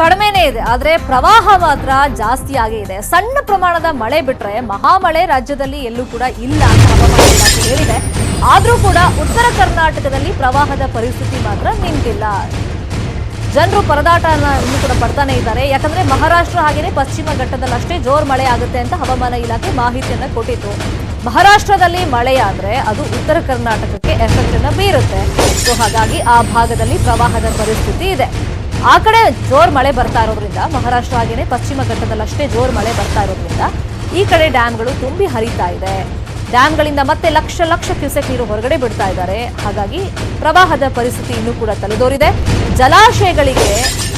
ಕಡಿಮೆನೇ ಇದೆ, ಆದರೆ ಪ್ರವಾಹ ಮಾತ್ರ ಜಾಸ್ತಿ ಆಗೇ ಇದೆ. ಸಣ್ಣ ಪ್ರಮಾಣದ ಮಳೆ ಬಿಟ್ರೆ ಮಹಾಮಳೆ ರಾಜ್ಯದಲ್ಲಿ ಎಲ್ಲೂ ಕೂಡ ಇಲ್ಲ ಅಂತ ಹವಾಮಾನ ಇಲಾಖೆ ಹೇಳಿದೆ. ಆದರೂ ಕೂಡ ಉತ್ತರ ಕರ್ನಾಟಕದಲ್ಲಿ ಪ್ರವಾಹದ ಪರಿಸ್ಥಿತಿ ಮಾತ್ರ ನಿಂತಿಲ್ಲ. ಜನರು ಪರದಾಟನ ಇನ್ನು ಕೂಡ ಪಡ್ತಾನೆ ಇದ್ದಾರೆ. ಯಾಕಂದ್ರೆ ಮಹಾರಾಷ್ಟ್ರ ಹಾಗೆಯೇ ಪಶ್ಚಿಮ ಘಟ್ಟದಲ್ಲಿ ಅಷ್ಟೇ ಜೋರ್ ಮಳೆ ಆಗುತ್ತೆ ಅಂತ ಹವಾಮಾನ ಇಲಾಖೆ ಮಾಹಿತಿಯನ್ನ ಕೊಟ್ಟಿತ್ತು. ಮಹಾರಾಷ್ಟ್ರದಲ್ಲಿ ಮಳೆಯಾದ್ರೆ ಅದು ಉತ್ತರ ಕರ್ನಾಟಕಕ್ಕೆ ಎಫೆಕ್ಟ್ ಅನ್ನ ಬೀರುತ್ತೆ. ಸೊ ಹಾಗಾಗಿ ಆ ಭಾಗದಲ್ಲಿ ಪ್ರವಾಹದ ಪರಿಸ್ಥಿತಿ ಇದೆ. ಆ ಕಡೆ ಜೋರ್ ಮಳೆ ಬರ್ತಾ ಇರೋದ್ರಿಂದ, ಮಹಾರಾಷ್ಟ್ರ ಹಾಗೇನೆ ಪಶ್ಚಿಮ ಘಟ್ಟದಲ್ಲಷ್ಟೇ ಜೋರ್ ಮಳೆ ಬರ್ತಾ ಇರೋದ್ರಿಂದ ಈ ಕಡೆ ಡ್ಯಾಮ್ಗಳು ತುಂಬಿ ಹರಿತಾ ಇದೆ. ಡ್ಯಾಮ್ಗಳಿಂದ ಮತ್ತೆ ಲಕ್ಷ ಲಕ್ಷ ಕ್ಯೂಸೆಕ್ ನೀರು ಹೊರಗಡೆ ಬಿಡ್ತಾ ಇದ್ದಾರೆ. ಹಾಗಾಗಿ ಪ್ರವಾಹದ ಪರಿಸ್ಥಿತಿ ಇನ್ನೂ ಕೂಡ ತಲೆದೋರಿದೆ. ಜಲಾಶಯಗಳಿಗೆ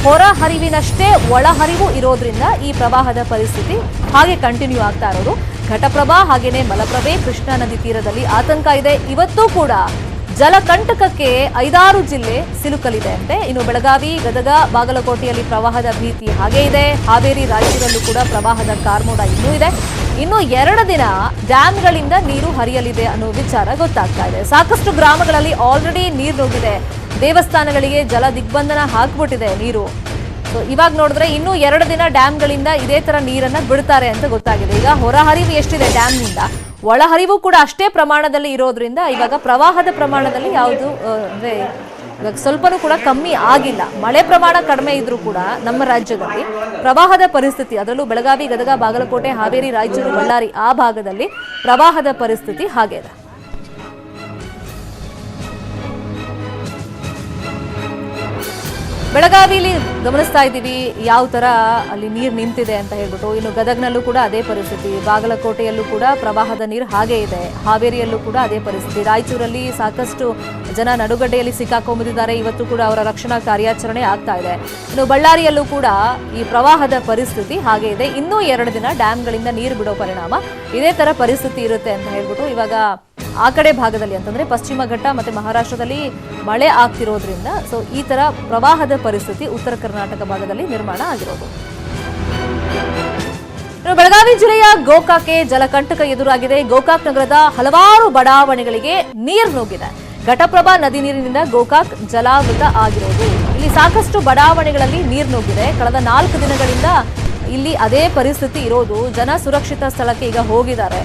ಹೊರ ಹರಿವಿನಷ್ಟೇ ಒಳಹರಿವು ಇರೋದ್ರಿಂದ ಈ ಪ್ರವಾಹದ ಪರಿಸ್ಥಿತಿ ಹಾಗೆ ಕಂಟಿನ್ಯೂ ಆಗ್ತಾ ಇರೋದು. ಘಟಪ್ರಭಾ ಹಾಗೇನೆ ಮಲಪ್ರಭೆ ಕೃಷ್ಣಾ ನದಿ ತೀರದಲ್ಲಿ ಆತಂಕ ಇದೆ. ಇವತ್ತೂ ಕೂಡ ಜಲಕಂಟಕಕ್ಕೆ ಐದಾರು ಜಿಲ್ಲೆ ಸಿಲುಕಲಿದೆ ಅಂತೆ. ಇನ್ನು ಬೆಳಗಾವಿ, ಗದಗ, ಬಾಗಲಕೋಟೆಯಲ್ಲಿ ಪ್ರವಾಹದ ಭೀತಿ ಹಾಗೇ ಇದೆ. ಹಾವೇರಿ ರಾಜ್ಯದಲ್ಲೂ ಕೂಡ ಪ್ರವಾಹದ ಕಾರ್ಮೋಡ ಇನ್ನೂ ಇದೆ. ಇನ್ನು ಎರಡು ದಿನ ಡ್ಯಾಮ್ಗಳಿಂದ ನೀರು ಹರಿಯಲಿದೆ ಅನ್ನೋ ವಿಚಾರ ಗೊತ್ತಾಗ್ತಾ ಇದೆ. ಸಾಕಷ್ಟು ಗ್ರಾಮಗಳಲ್ಲಿ ಆಲ್ರೆಡಿ ನೀರು ನುಗ್ಗಿದೆ ದೇವಸ್ಥಾನಗಳಿಗೆ ಜಲ ದಿಗ್ಬಂಧನ ಹಾಕ್ಬಿಟ್ಟಿದೆ ನೀರು. ಸೊ ಇವಾಗ ನೋಡಿದ್ರೆ ಇನ್ನೂ ಎರಡು ದಿನ ಡ್ಯಾಮ್ಗಳಿಂದ ಇದೇ ತರ ನೀರನ್ನ ಬಿಡ್ತಾರೆ ಅಂತ ಗೊತ್ತಾಗಿದೆ. ಈಗ ಹೊರಹರಿವು ಎಷ್ಟಿದೆ ಡ್ಯಾಮ್ನಿಂದ? ಒಳಹರಿವು ಕೂಡ ಅಷ್ಟೇ ಪ್ರಮಾಣದಲ್ಲಿ ಇರೋದ್ರಿಂದ ಇವಾಗ ಪ್ರವಾಹದ ಪ್ರಮಾಣದಲ್ಲಿ ಯಾವುದು ಅಂದ್ರೆ ಇವಾಗ ಸ್ವಲ್ಪನೂ ಕೂಡ ಕಮ್ಮಿ ಆಗಿಲ್ಲ. ಮಳೆ ಪ್ರಮಾಣ ಕಡಿಮೆ ಇದ್ರೂ ಕೂಡ ನಮ್ಮ ರಾಜ್ಯದಲ್ಲಿ ಪ್ರವಾಹದ ಪರಿಸ್ಥಿತಿ, ಅದರಲ್ಲೂ ಬೆಳಗಾವಿ, ಗದಗ, ಬಾಗಲಕೋಟೆ, ಹಾವೇರಿ, ರಾಯಚೂರು, ಬಳ್ಳಾರಿ ಆ ಭಾಗದಲ್ಲಿ ಪ್ರವಾಹದ ಪರಿಸ್ಥಿತಿ ಹಾಗೆ ಇದೆ. ಬೆಳಗಾವಿಲಿ ಗಮನಿಸ್ತಾ ಇದ್ದೀವಿ, ಯಾವ ತರ ಅಲ್ಲಿ ನೀರು ನಿಂತಿದೆ ಅಂತ ಹೇಳ್ಬಿಟ್ಟು. ಇನ್ನು ಗದಗ್ನಲ್ಲೂ ಕೂಡ ಅದೇ ಪರಿಸ್ಥಿತಿ. ಬಾಗಲಕೋಟೆಯಲ್ಲೂ ಕೂಡ ಪ್ರವಾಹದ ನೀರು ಹಾಗೆ ಇದೆ. ಹಾವೇರಿಯಲ್ಲೂ ಕೂಡ ಅದೇ ಪರಿಸ್ಥಿತಿ. ರಾಯಚೂರಲ್ಲಿ ಸಾಕಷ್ಟು ಜನ ನಡುಗಡ್ಡೆಯಲ್ಲಿ ಸಿಕ್ಕಾಕೊಂಬಿದ್ದಾರೆ ಇವತ್ತು ಕೂಡ ಅವರ ರಕ್ಷಣಾ ಕಾರ್ಯಾಚರಣೆ ಆಗ್ತಾ ಇದೆ. ಇನ್ನು ಬಳ್ಳಾರಿಯಲ್ಲೂ ಕೂಡ ಈ ಪ್ರವಾಹದ ಪರಿಸ್ಥಿತಿ ಹಾಗೆ ಇದೆ. ಇನ್ನೂ ಎರಡು ದಿನ ಡ್ಯಾಮ್ಗಳಿಂದ ನೀರು ಬಿಡೋ ಪರಿಣಾಮ ಇದೇ ತರ ಪರಿಸ್ಥಿತಿ ಇರುತ್ತೆ ಅಂತ ಹೇಳ್ಬಿಟ್ಟು ಇವಾಗ ಆ ಕಡೆ ಭಾಗದಲ್ಲಿ ಅಂತಂದ್ರೆ ಪಶ್ಚಿಮ ಘಟ್ಟ ಮತ್ತೆ ಮಹಾರಾಷ್ಟ್ರದಲ್ಲಿ ಮಳೆ ಆಗ್ತಿರೋದ್ರಿಂದ ಸೊ ಈ ತರ ಪ್ರವಾಹದ ಪರಿಸ್ಥಿತಿ ಉತ್ತರ ಕರ್ನಾಟಕ ಭಾಗದಲ್ಲಿ ನಿರ್ಮಾಣ ಆಗಿರೋದು. ಬೆಳಗಾವಿ ಜಿಲ್ಲೆಯ ಗೋಕಾಕ್ಗೆ ಜಲಕಂಟಕ ಎದುರಾಗಿದೆ. ಗೋಕಾಕ್ ನಗರದ ಹಲವಾರು ಬಡಾವಣೆಗಳಿಗೆ ನೀರು ನುಗ್ಗಿದೆ. ಘಟಪ್ರಭಾ ನದಿ ನೀರಿನಿಂದ ಗೋಕಾಕ್ ಜಲಾವೃತ ಆಗಿರೋದು. ಇಲ್ಲಿ ಸಾಕಷ್ಟು ಬಡಾವಣೆಗಳಲ್ಲಿ ನೀರು ನುಗ್ಗಿದೆ. ಕಳೆದ ನಾಲ್ಕು ದಿನಗಳಿಂದ ಇಲ್ಲಿ ಅದೇ ಪರಿಸ್ಥಿತಿ ಇರೋದು. ಜನ ಸುರಕ್ಷಿತ ಸ್ಥಳಕ್ಕೆ ಈಗ ಹೋಗಿದ್ದಾರೆ.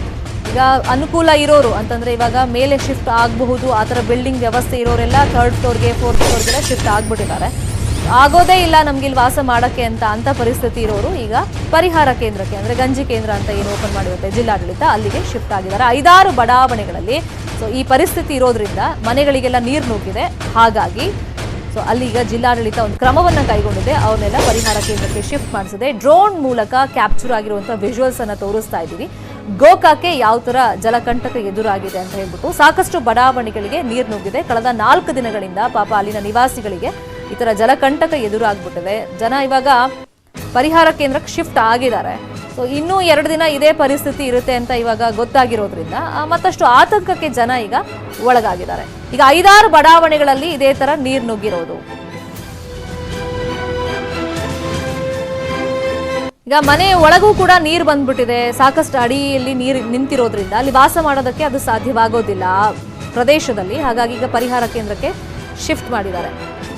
ಈಗ ಅನುಕೂಲ ಇರೋರು ಅಂತಂದ್ರೆ ಇವಾಗ ಮೇಲೆ ಶಿಫ್ಟ್ ಆಗಬಹುದು, ಆ ಥರ ಬಿಲ್ಡಿಂಗ್ ವ್ಯವಸ್ಥೆ ಇರೋರೆಲ್ಲ ಥರ್ಡ್ ಫ್ಲೋರ್ಗೆ ಫೋರ್ತ್ ಫ್ಲೋರ್ಗೆಲ್ಲ ಶಿಫ್ಟ್ ಆಗ್ಬಿಟ್ಟಿದ್ದಾರೆ. ಆಗೋದೇ ಇಲ್ಲ ನಮ್ಗೆ ಇಲ್ಲಿ ವಾಸ ಮಾಡಕ್ಕೆ ಅಂತ ಅಂತ ಪರಿಸ್ಥಿತಿ ಇರೋರು ಈಗ ಪರಿಹಾರ ಕೇಂದ್ರಕ್ಕೆ, ಅಂದ್ರೆ ಗಂಜಿ ಕೇಂದ್ರ ಅಂತ ಏನು ಓಪನ್ ಮಾಡಿರುತ್ತೆ ಜಿಲ್ಲಾಡಳಿತ, ಅಲ್ಲಿಗೆ ಶಿಫ್ಟ್ ಆಗಿದ್ದಾರೆ. ಐದಾರು ಬಡಾವಣೆಗಳಲ್ಲಿ ಸೊ ಈ ಪರಿಸ್ಥಿತಿ ಇರೋದ್ರಿಂದ ಮನೆಗಳಿಗೆಲ್ಲ ನೀರು ನುಗ್ಗಿದೆ. ಹಾಗಾಗಿ ಸೊ ಅಲ್ಲಿಗ ಜಿಲ್ಲಾಡಳಿತ ಒಂದು ಕ್ರಮವನ್ನ ಕೈಗೊಂಡಿದೆ ಅವನ್ನೆಲ್ಲ ಪರಿಹಾರ ಕೇಂದ್ರಕ್ಕೆ ಶಿಫ್ಟ್ ಮಾಡಿಸಿದೆ ಡ್ರೋನ್ ಮೂಲಕ ಕ್ಯಾಪ್ಚರ್ ಆಗಿರುವಂತಹ ವಿಜುವಲ್ಸ್ ಅನ್ನು ತೋರಿಸ್ತಾ ಇದ್ದೀವಿ. ಗೋಕಾಕ್ಕೆ ಯಾವ ತರ ಜಲಕಂಟಕ ಎದುರಾಗಿದೆ ಅಂತ ಹೇಳ್ಬಿಟ್ಟು ಸಾಕಷ್ಟು ಬಡಾವಣೆಗಳಿಗೆ ನೀರು ನುಗ್ಗಿದೆ. ಕಳೆದ ನಾಲ್ಕು ದಿನಗಳಿಂದ ಪಾಪ ಅಲ್ಲಿನ ನಿವಾಸಿಗಳಿಗೆ ಈ ತರ ಜಲಕಂಟಕ ಎದುರಾಗ್ಬಿಟ್ಟಿದೆ. ಜನ ಇವಾಗ ಪರಿಹಾರ ಕೇಂದ್ರಕ್ಕೆ ಶಿಫ್ಟ್ ಆಗಿದ್ದಾರೆ. ಸೊ ಇನ್ನೂ ಎರಡು ದಿನ ಇದೇ ಪರಿಸ್ಥಿತಿ ಇರುತ್ತೆ ಅಂತ ಇವಾಗ ಗೊತ್ತಾಗಿರೋದ್ರಿಂದ ಮತ್ತಷ್ಟು ಆತಂಕಕ್ಕೆ ಜನ ಈಗ ಒಳಗಾಗಿದ್ದಾರೆ. ಈಗ ಐದಾರು ಬಡಾವಣೆಗಳಲ್ಲಿ ಇದೇ ತರ ನೀರು ನುಗ್ಗಿರೋದು. ಈಗ ಮನೆ ಒಳಗೂ ಕೂಡ ನೀರು ಬಂದ್ಬಿಟ್ಟಿದೆ. ಸಾಕಷ್ಟು ಅಡಿಯಲ್ಲಿ ನೀರು ನಿಂತಿರೋದ್ರಿಂದ ಅಲ್ಲಿ ವಾಸ ಮಾಡೋದಕ್ಕೆ ಅದು ಸಾಧ್ಯವಾಗೋದಿಲ್ಲ. ಪ್ರದೇಶದಲ್ಲಿ ಹಾಗಾಗಿ ಈಗ ಪರಿಹಾರ ಕೇಂದ್ರಕ್ಕೆ ಶಿಫ್ಟ್ ಮಾಡಿದ್ದಾರೆ.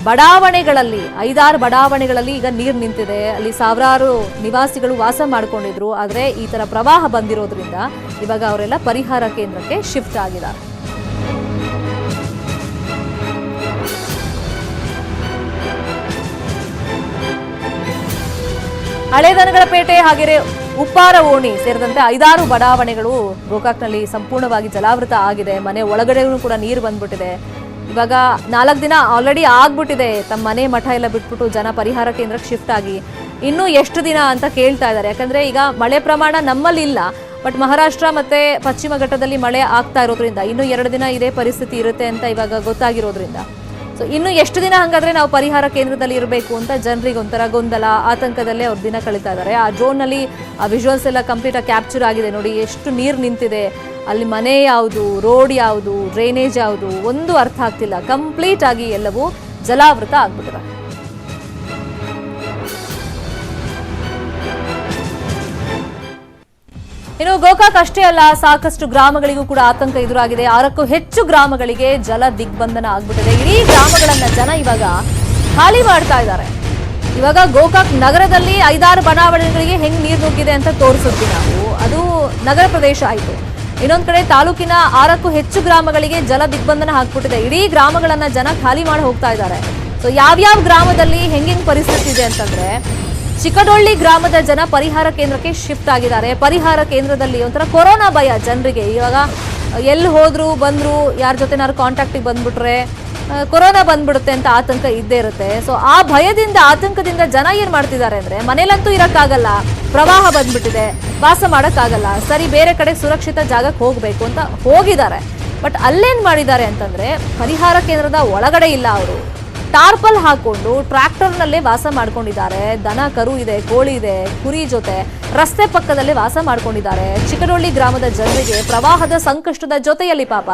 ಬಡಾವಣೆಗಳಲ್ಲಿ, ಐದಾರು ಬಡಾವಣೆಗಳಲ್ಲಿ ಈಗ ನೀರು ನಿಂತಿದೆ. ಅಲ್ಲಿ ಸಾವಿರಾರು ನಿವಾಸಿಗಳು ವಾಸ ಮಾಡ್ಕೊಂಡಿದ್ರು. ಆದರೆ ಈ ಥರ ಪ್ರವಾಹ ಬಂದಿರೋದ್ರಿಂದ ಇವಾಗ ಅವರೆಲ್ಲ ಪರಿಹಾರ ಕೇಂದ್ರಕ್ಕೆ ಶಿಫ್ಟ್ ಆಗಿದ್ದಾರೆ. ಹಳೆ ಪೇಟೆ ಹಾಗೆಯೇ ಉಪ್ಪಾರ ಓಣಿ ಸೇರಿದಂತೆ ಐದಾರು ಬಡಾವಣೆಗಳು ಗೋಕಾಕ್ನಲ್ಲಿ ಸಂಪೂರ್ಣವಾಗಿ ಜಲಾವೃತ ಆಗಿದೆ. ಮನೆ ಒಳಗಡೆಗೂ ಕೂಡ ನೀರು ಬಂದ್ಬಿಟ್ಟಿದೆ. ಇವಾಗ ನಾಲ್ಕು ದಿನ ಆಲ್ರೆಡಿ ಆಗ್ಬಿಟ್ಟಿದೆ. ತಮ್ಮ ಮನೆ ಮಠ ಎಲ್ಲ ಬಿಟ್ಬಿಟ್ಟು ಜನ ಪರಿಹಾರ ಕೇಂದ್ರಕ್ಕೆ ಶಿಫ್ಟ್ ಆಗಿ. ಇನ್ನೂ ಎಷ್ಟು ದಿನ ಅಂತ ಕೇಳ್ತಾ ಇದ್ದಾರೆ. ಯಾಕಂದ್ರೆ ಈಗ ಮಳೆ ಪ್ರಮಾಣ ನಮ್ಮಲ್ಲಿ ಇಲ್ಲ. ಬಟ್ ಮಹಾರಾಷ್ಟ್ರ ಮತ್ತೆ ಪಶ್ಚಿಮ ಘಟ್ಟದಲ್ಲಿ ಮಳೆ ಆಗ್ತಾ ಇರೋದ್ರಿಂದ ಇನ್ನೂ ಎರಡು ದಿನ ಇದೇ ಪರಿಸ್ಥಿತಿ ಇರುತ್ತೆ ಅಂತ ಇವಾಗ ಗೊತ್ತಾಗಿರೋದ್ರಿಂದ. ಸೊ ಇನ್ನು ಎಷ್ಟು ದಿನ ಹಂಗಾದ್ರೆ ನಾವು ಪರಿಹಾರ ಕೇಂದ್ರದಲ್ಲಿ ಇರಬೇಕು ಅಂತ ಜನರಿಗೆ ಒಂಥರ ಗೊಂದಲ, ಆತಂಕದಲ್ಲೇ ಅವ್ರ ದಿನ ಕಳೀತಾ ಇದ್ದಾರೆ ಆ ಡ್ರೋನ್ನಲ್ಲಿ ಆ ವಿಜುವಲ್ಸ್ ಎಲ್ಲ ಕಂಪ್ಲೀಟ್ ಆಗಿ ಕ್ಯಾಪ್ಚರ್ ಆಗಿದೆ ನೋಡಿ, ಎಷ್ಟು ನೀರು ನಿಂತಿದೆ. ಅಲ್ಲಿ ಮನೆ ಯಾವುದು, ರೋಡ್ ಯಾವುದು ಡ್ರೈನೇಜ್ ಯಾವುದು, ಒಂದು ಅರ್ಥ ಆಗ್ತಿಲ್ಲ. ಕಂಪ್ಲೀಟ್ ಆಗಿ ಎಲ್ಲವೂ ಜಲಾವೃತ ಆಗ್ಬಿಟ್ಟಿದೆ. ಇನ್ನು ಗೋಕಾಕ್ ಅಷ್ಟೇ ಅಲ್ಲ, ಸಾಕಷ್ಟು ಗ್ರಾಮಗಳಿಗೂ ಕೂಡ ಆತಂಕ ಎದುರಾಗಿದೆ. ಆರಕ್ಕೂ ಹೆಚ್ಚು ಗ್ರಾಮಗಳಿಗೆ ಜಲ ದಿಗ್ಬಂಧನ ಆಗ್ಬಿಟ್ಟಿದೆ. ಇಡೀ ಗ್ರಾಮಗಳನ್ನ ಜನ ಇವಾಗ ಖಾಲಿ ಮಾಡ್ತಾ ಇದ್ದಾರೆ. ಇವಾಗ ಗೋಕಾಕ್ ನಗರದಲ್ಲಿ ಐದಾರು ಬಡಾವಣೆಗಳಿಗೆ ಹೆಂಗ್ ನೀರು ನುಗ್ಗಿದೆ ಅಂತ ತೋರಿಸುತ್ತೀವಿ ನಾವು. ಅದು ನಗರ ಪ್ರದೇಶ ಆಯಿತು. ಇನ್ನೊಂದ್ ಕಡೆ ತಾಲೂಕಿನ ಆರಕ್ಕೂ ಹೆಚ್ಚು ಗ್ರಾಮಗಳಿಗೆ ಜಲ ದಿಗ್ಬಂಧನ ಹಾಕ್ಬಿಟ್ಟಿದೆ ಇಡೀ ಗ್ರಾಮಗಳನ್ನ ಜನ ಖಾಲಿ ಮಾಡಿ ಹೋಗ್ತಾ ಇದ್ದಾರೆ. ಸೊ ಯಾವ್ಯಾವ ಗ್ರಾಮದಲ್ಲಿ ಹೆಂಗೆಂಗ್ ಪರಿಸ್ಥಿತಿ ಇದೆ ಅಂತಂದ್ರೆ ಚಿಕ್ಕಡೊಳ್ಳಿ ಗ್ರಾಮದ ಜನ ಪರಿಹಾರ ಕೇಂದ್ರಕ್ಕೆ ಶಿಫ್ಟ್ ಆಗಿದ್ದಾರೆ. ಪರಿಹಾರ ಕೇಂದ್ರದಲ್ಲಿ ಒಂಥರ ಕೊರೋನಾ ಭಯ ಜನರಿಗೆ. ಇವಾಗ ಎಲ್ಲಿ ಹೋದ್ರು, ಬಂದ್ರು, ಯಾರ ಜೊತೆನಾದ್ರು ಕಾಂಟ್ಯಾಕ್ಟಿಗೆ ಬಂದ್ಬಿಟ್ರೆ ಕೊರೋನಾ ಬಂದ್ಬಿಡುತ್ತೆ ಅಂತ ಆತಂಕ ಇದ್ದೇ ಇರುತ್ತೆ. ಸೊ ಆ ಭಯದಿಂದ, ಆತಂಕದಿಂದ ಜನ ಏನ್ ಮಾಡ್ತಿದ್ದಾರೆ ಅಂದ್ರೆ, ಮನೇಲಂತೂ ಇರಕ್ಕಾಗಲ್ಲ. ಪ್ರವಾಹ ಬಂದ್ಬಿಟ್ಟಿದೆ. ವಾಸ ಮಾಡಕ್ಕಾಗಲ್ಲ. ಸರಿ, ಬೇರೆ ಕಡೆ ಸುರಕ್ಷಿತ ಜಾಗಕ್ಕೆ ಹೋಗ್ಬೇಕು ಅಂತ ಹೋಗಿದ್ದಾರೆ. ಬಟ್ ಅಲ್ಲೇನ್ ಮಾಡಿದ್ದಾರೆ ಅಂತಂದ್ರೆ, ಪರಿಹಾರ ಕೇಂದ್ರದ ಒಳಗಡೆ ಇಲ್ಲ ಅವರು. ಟಾರ್ಪಲ್ ಹಾಕೊಂಡು ಟ್ರ್ಯಾಕ್ಟರ್ನಲ್ಲೇ ವಾಸ ಮಾಡ್ಕೊಂಡಿದ್ದಾರೆ. ದನ, ಕರು ಇದೆ, ಕೋಳಿ ಇದೆ, ಕುರಿ ಜೊತೆ ರಸ್ತೆ ಪಕ್ಕದಲ್ಲೇ ವಾಸ ಮಾಡ್ಕೊಂಡಿದ್ದಾರೆ. ಚಿಕ್ಕಡೊಳ್ಳಿ ಗ್ರಾಮದ ಜನರಿಗೆ ಪ್ರವಾಹದ ಸಂಕಷ್ಟದ ಜೊತೆಯಲ್ಲಿ ಪಾಪ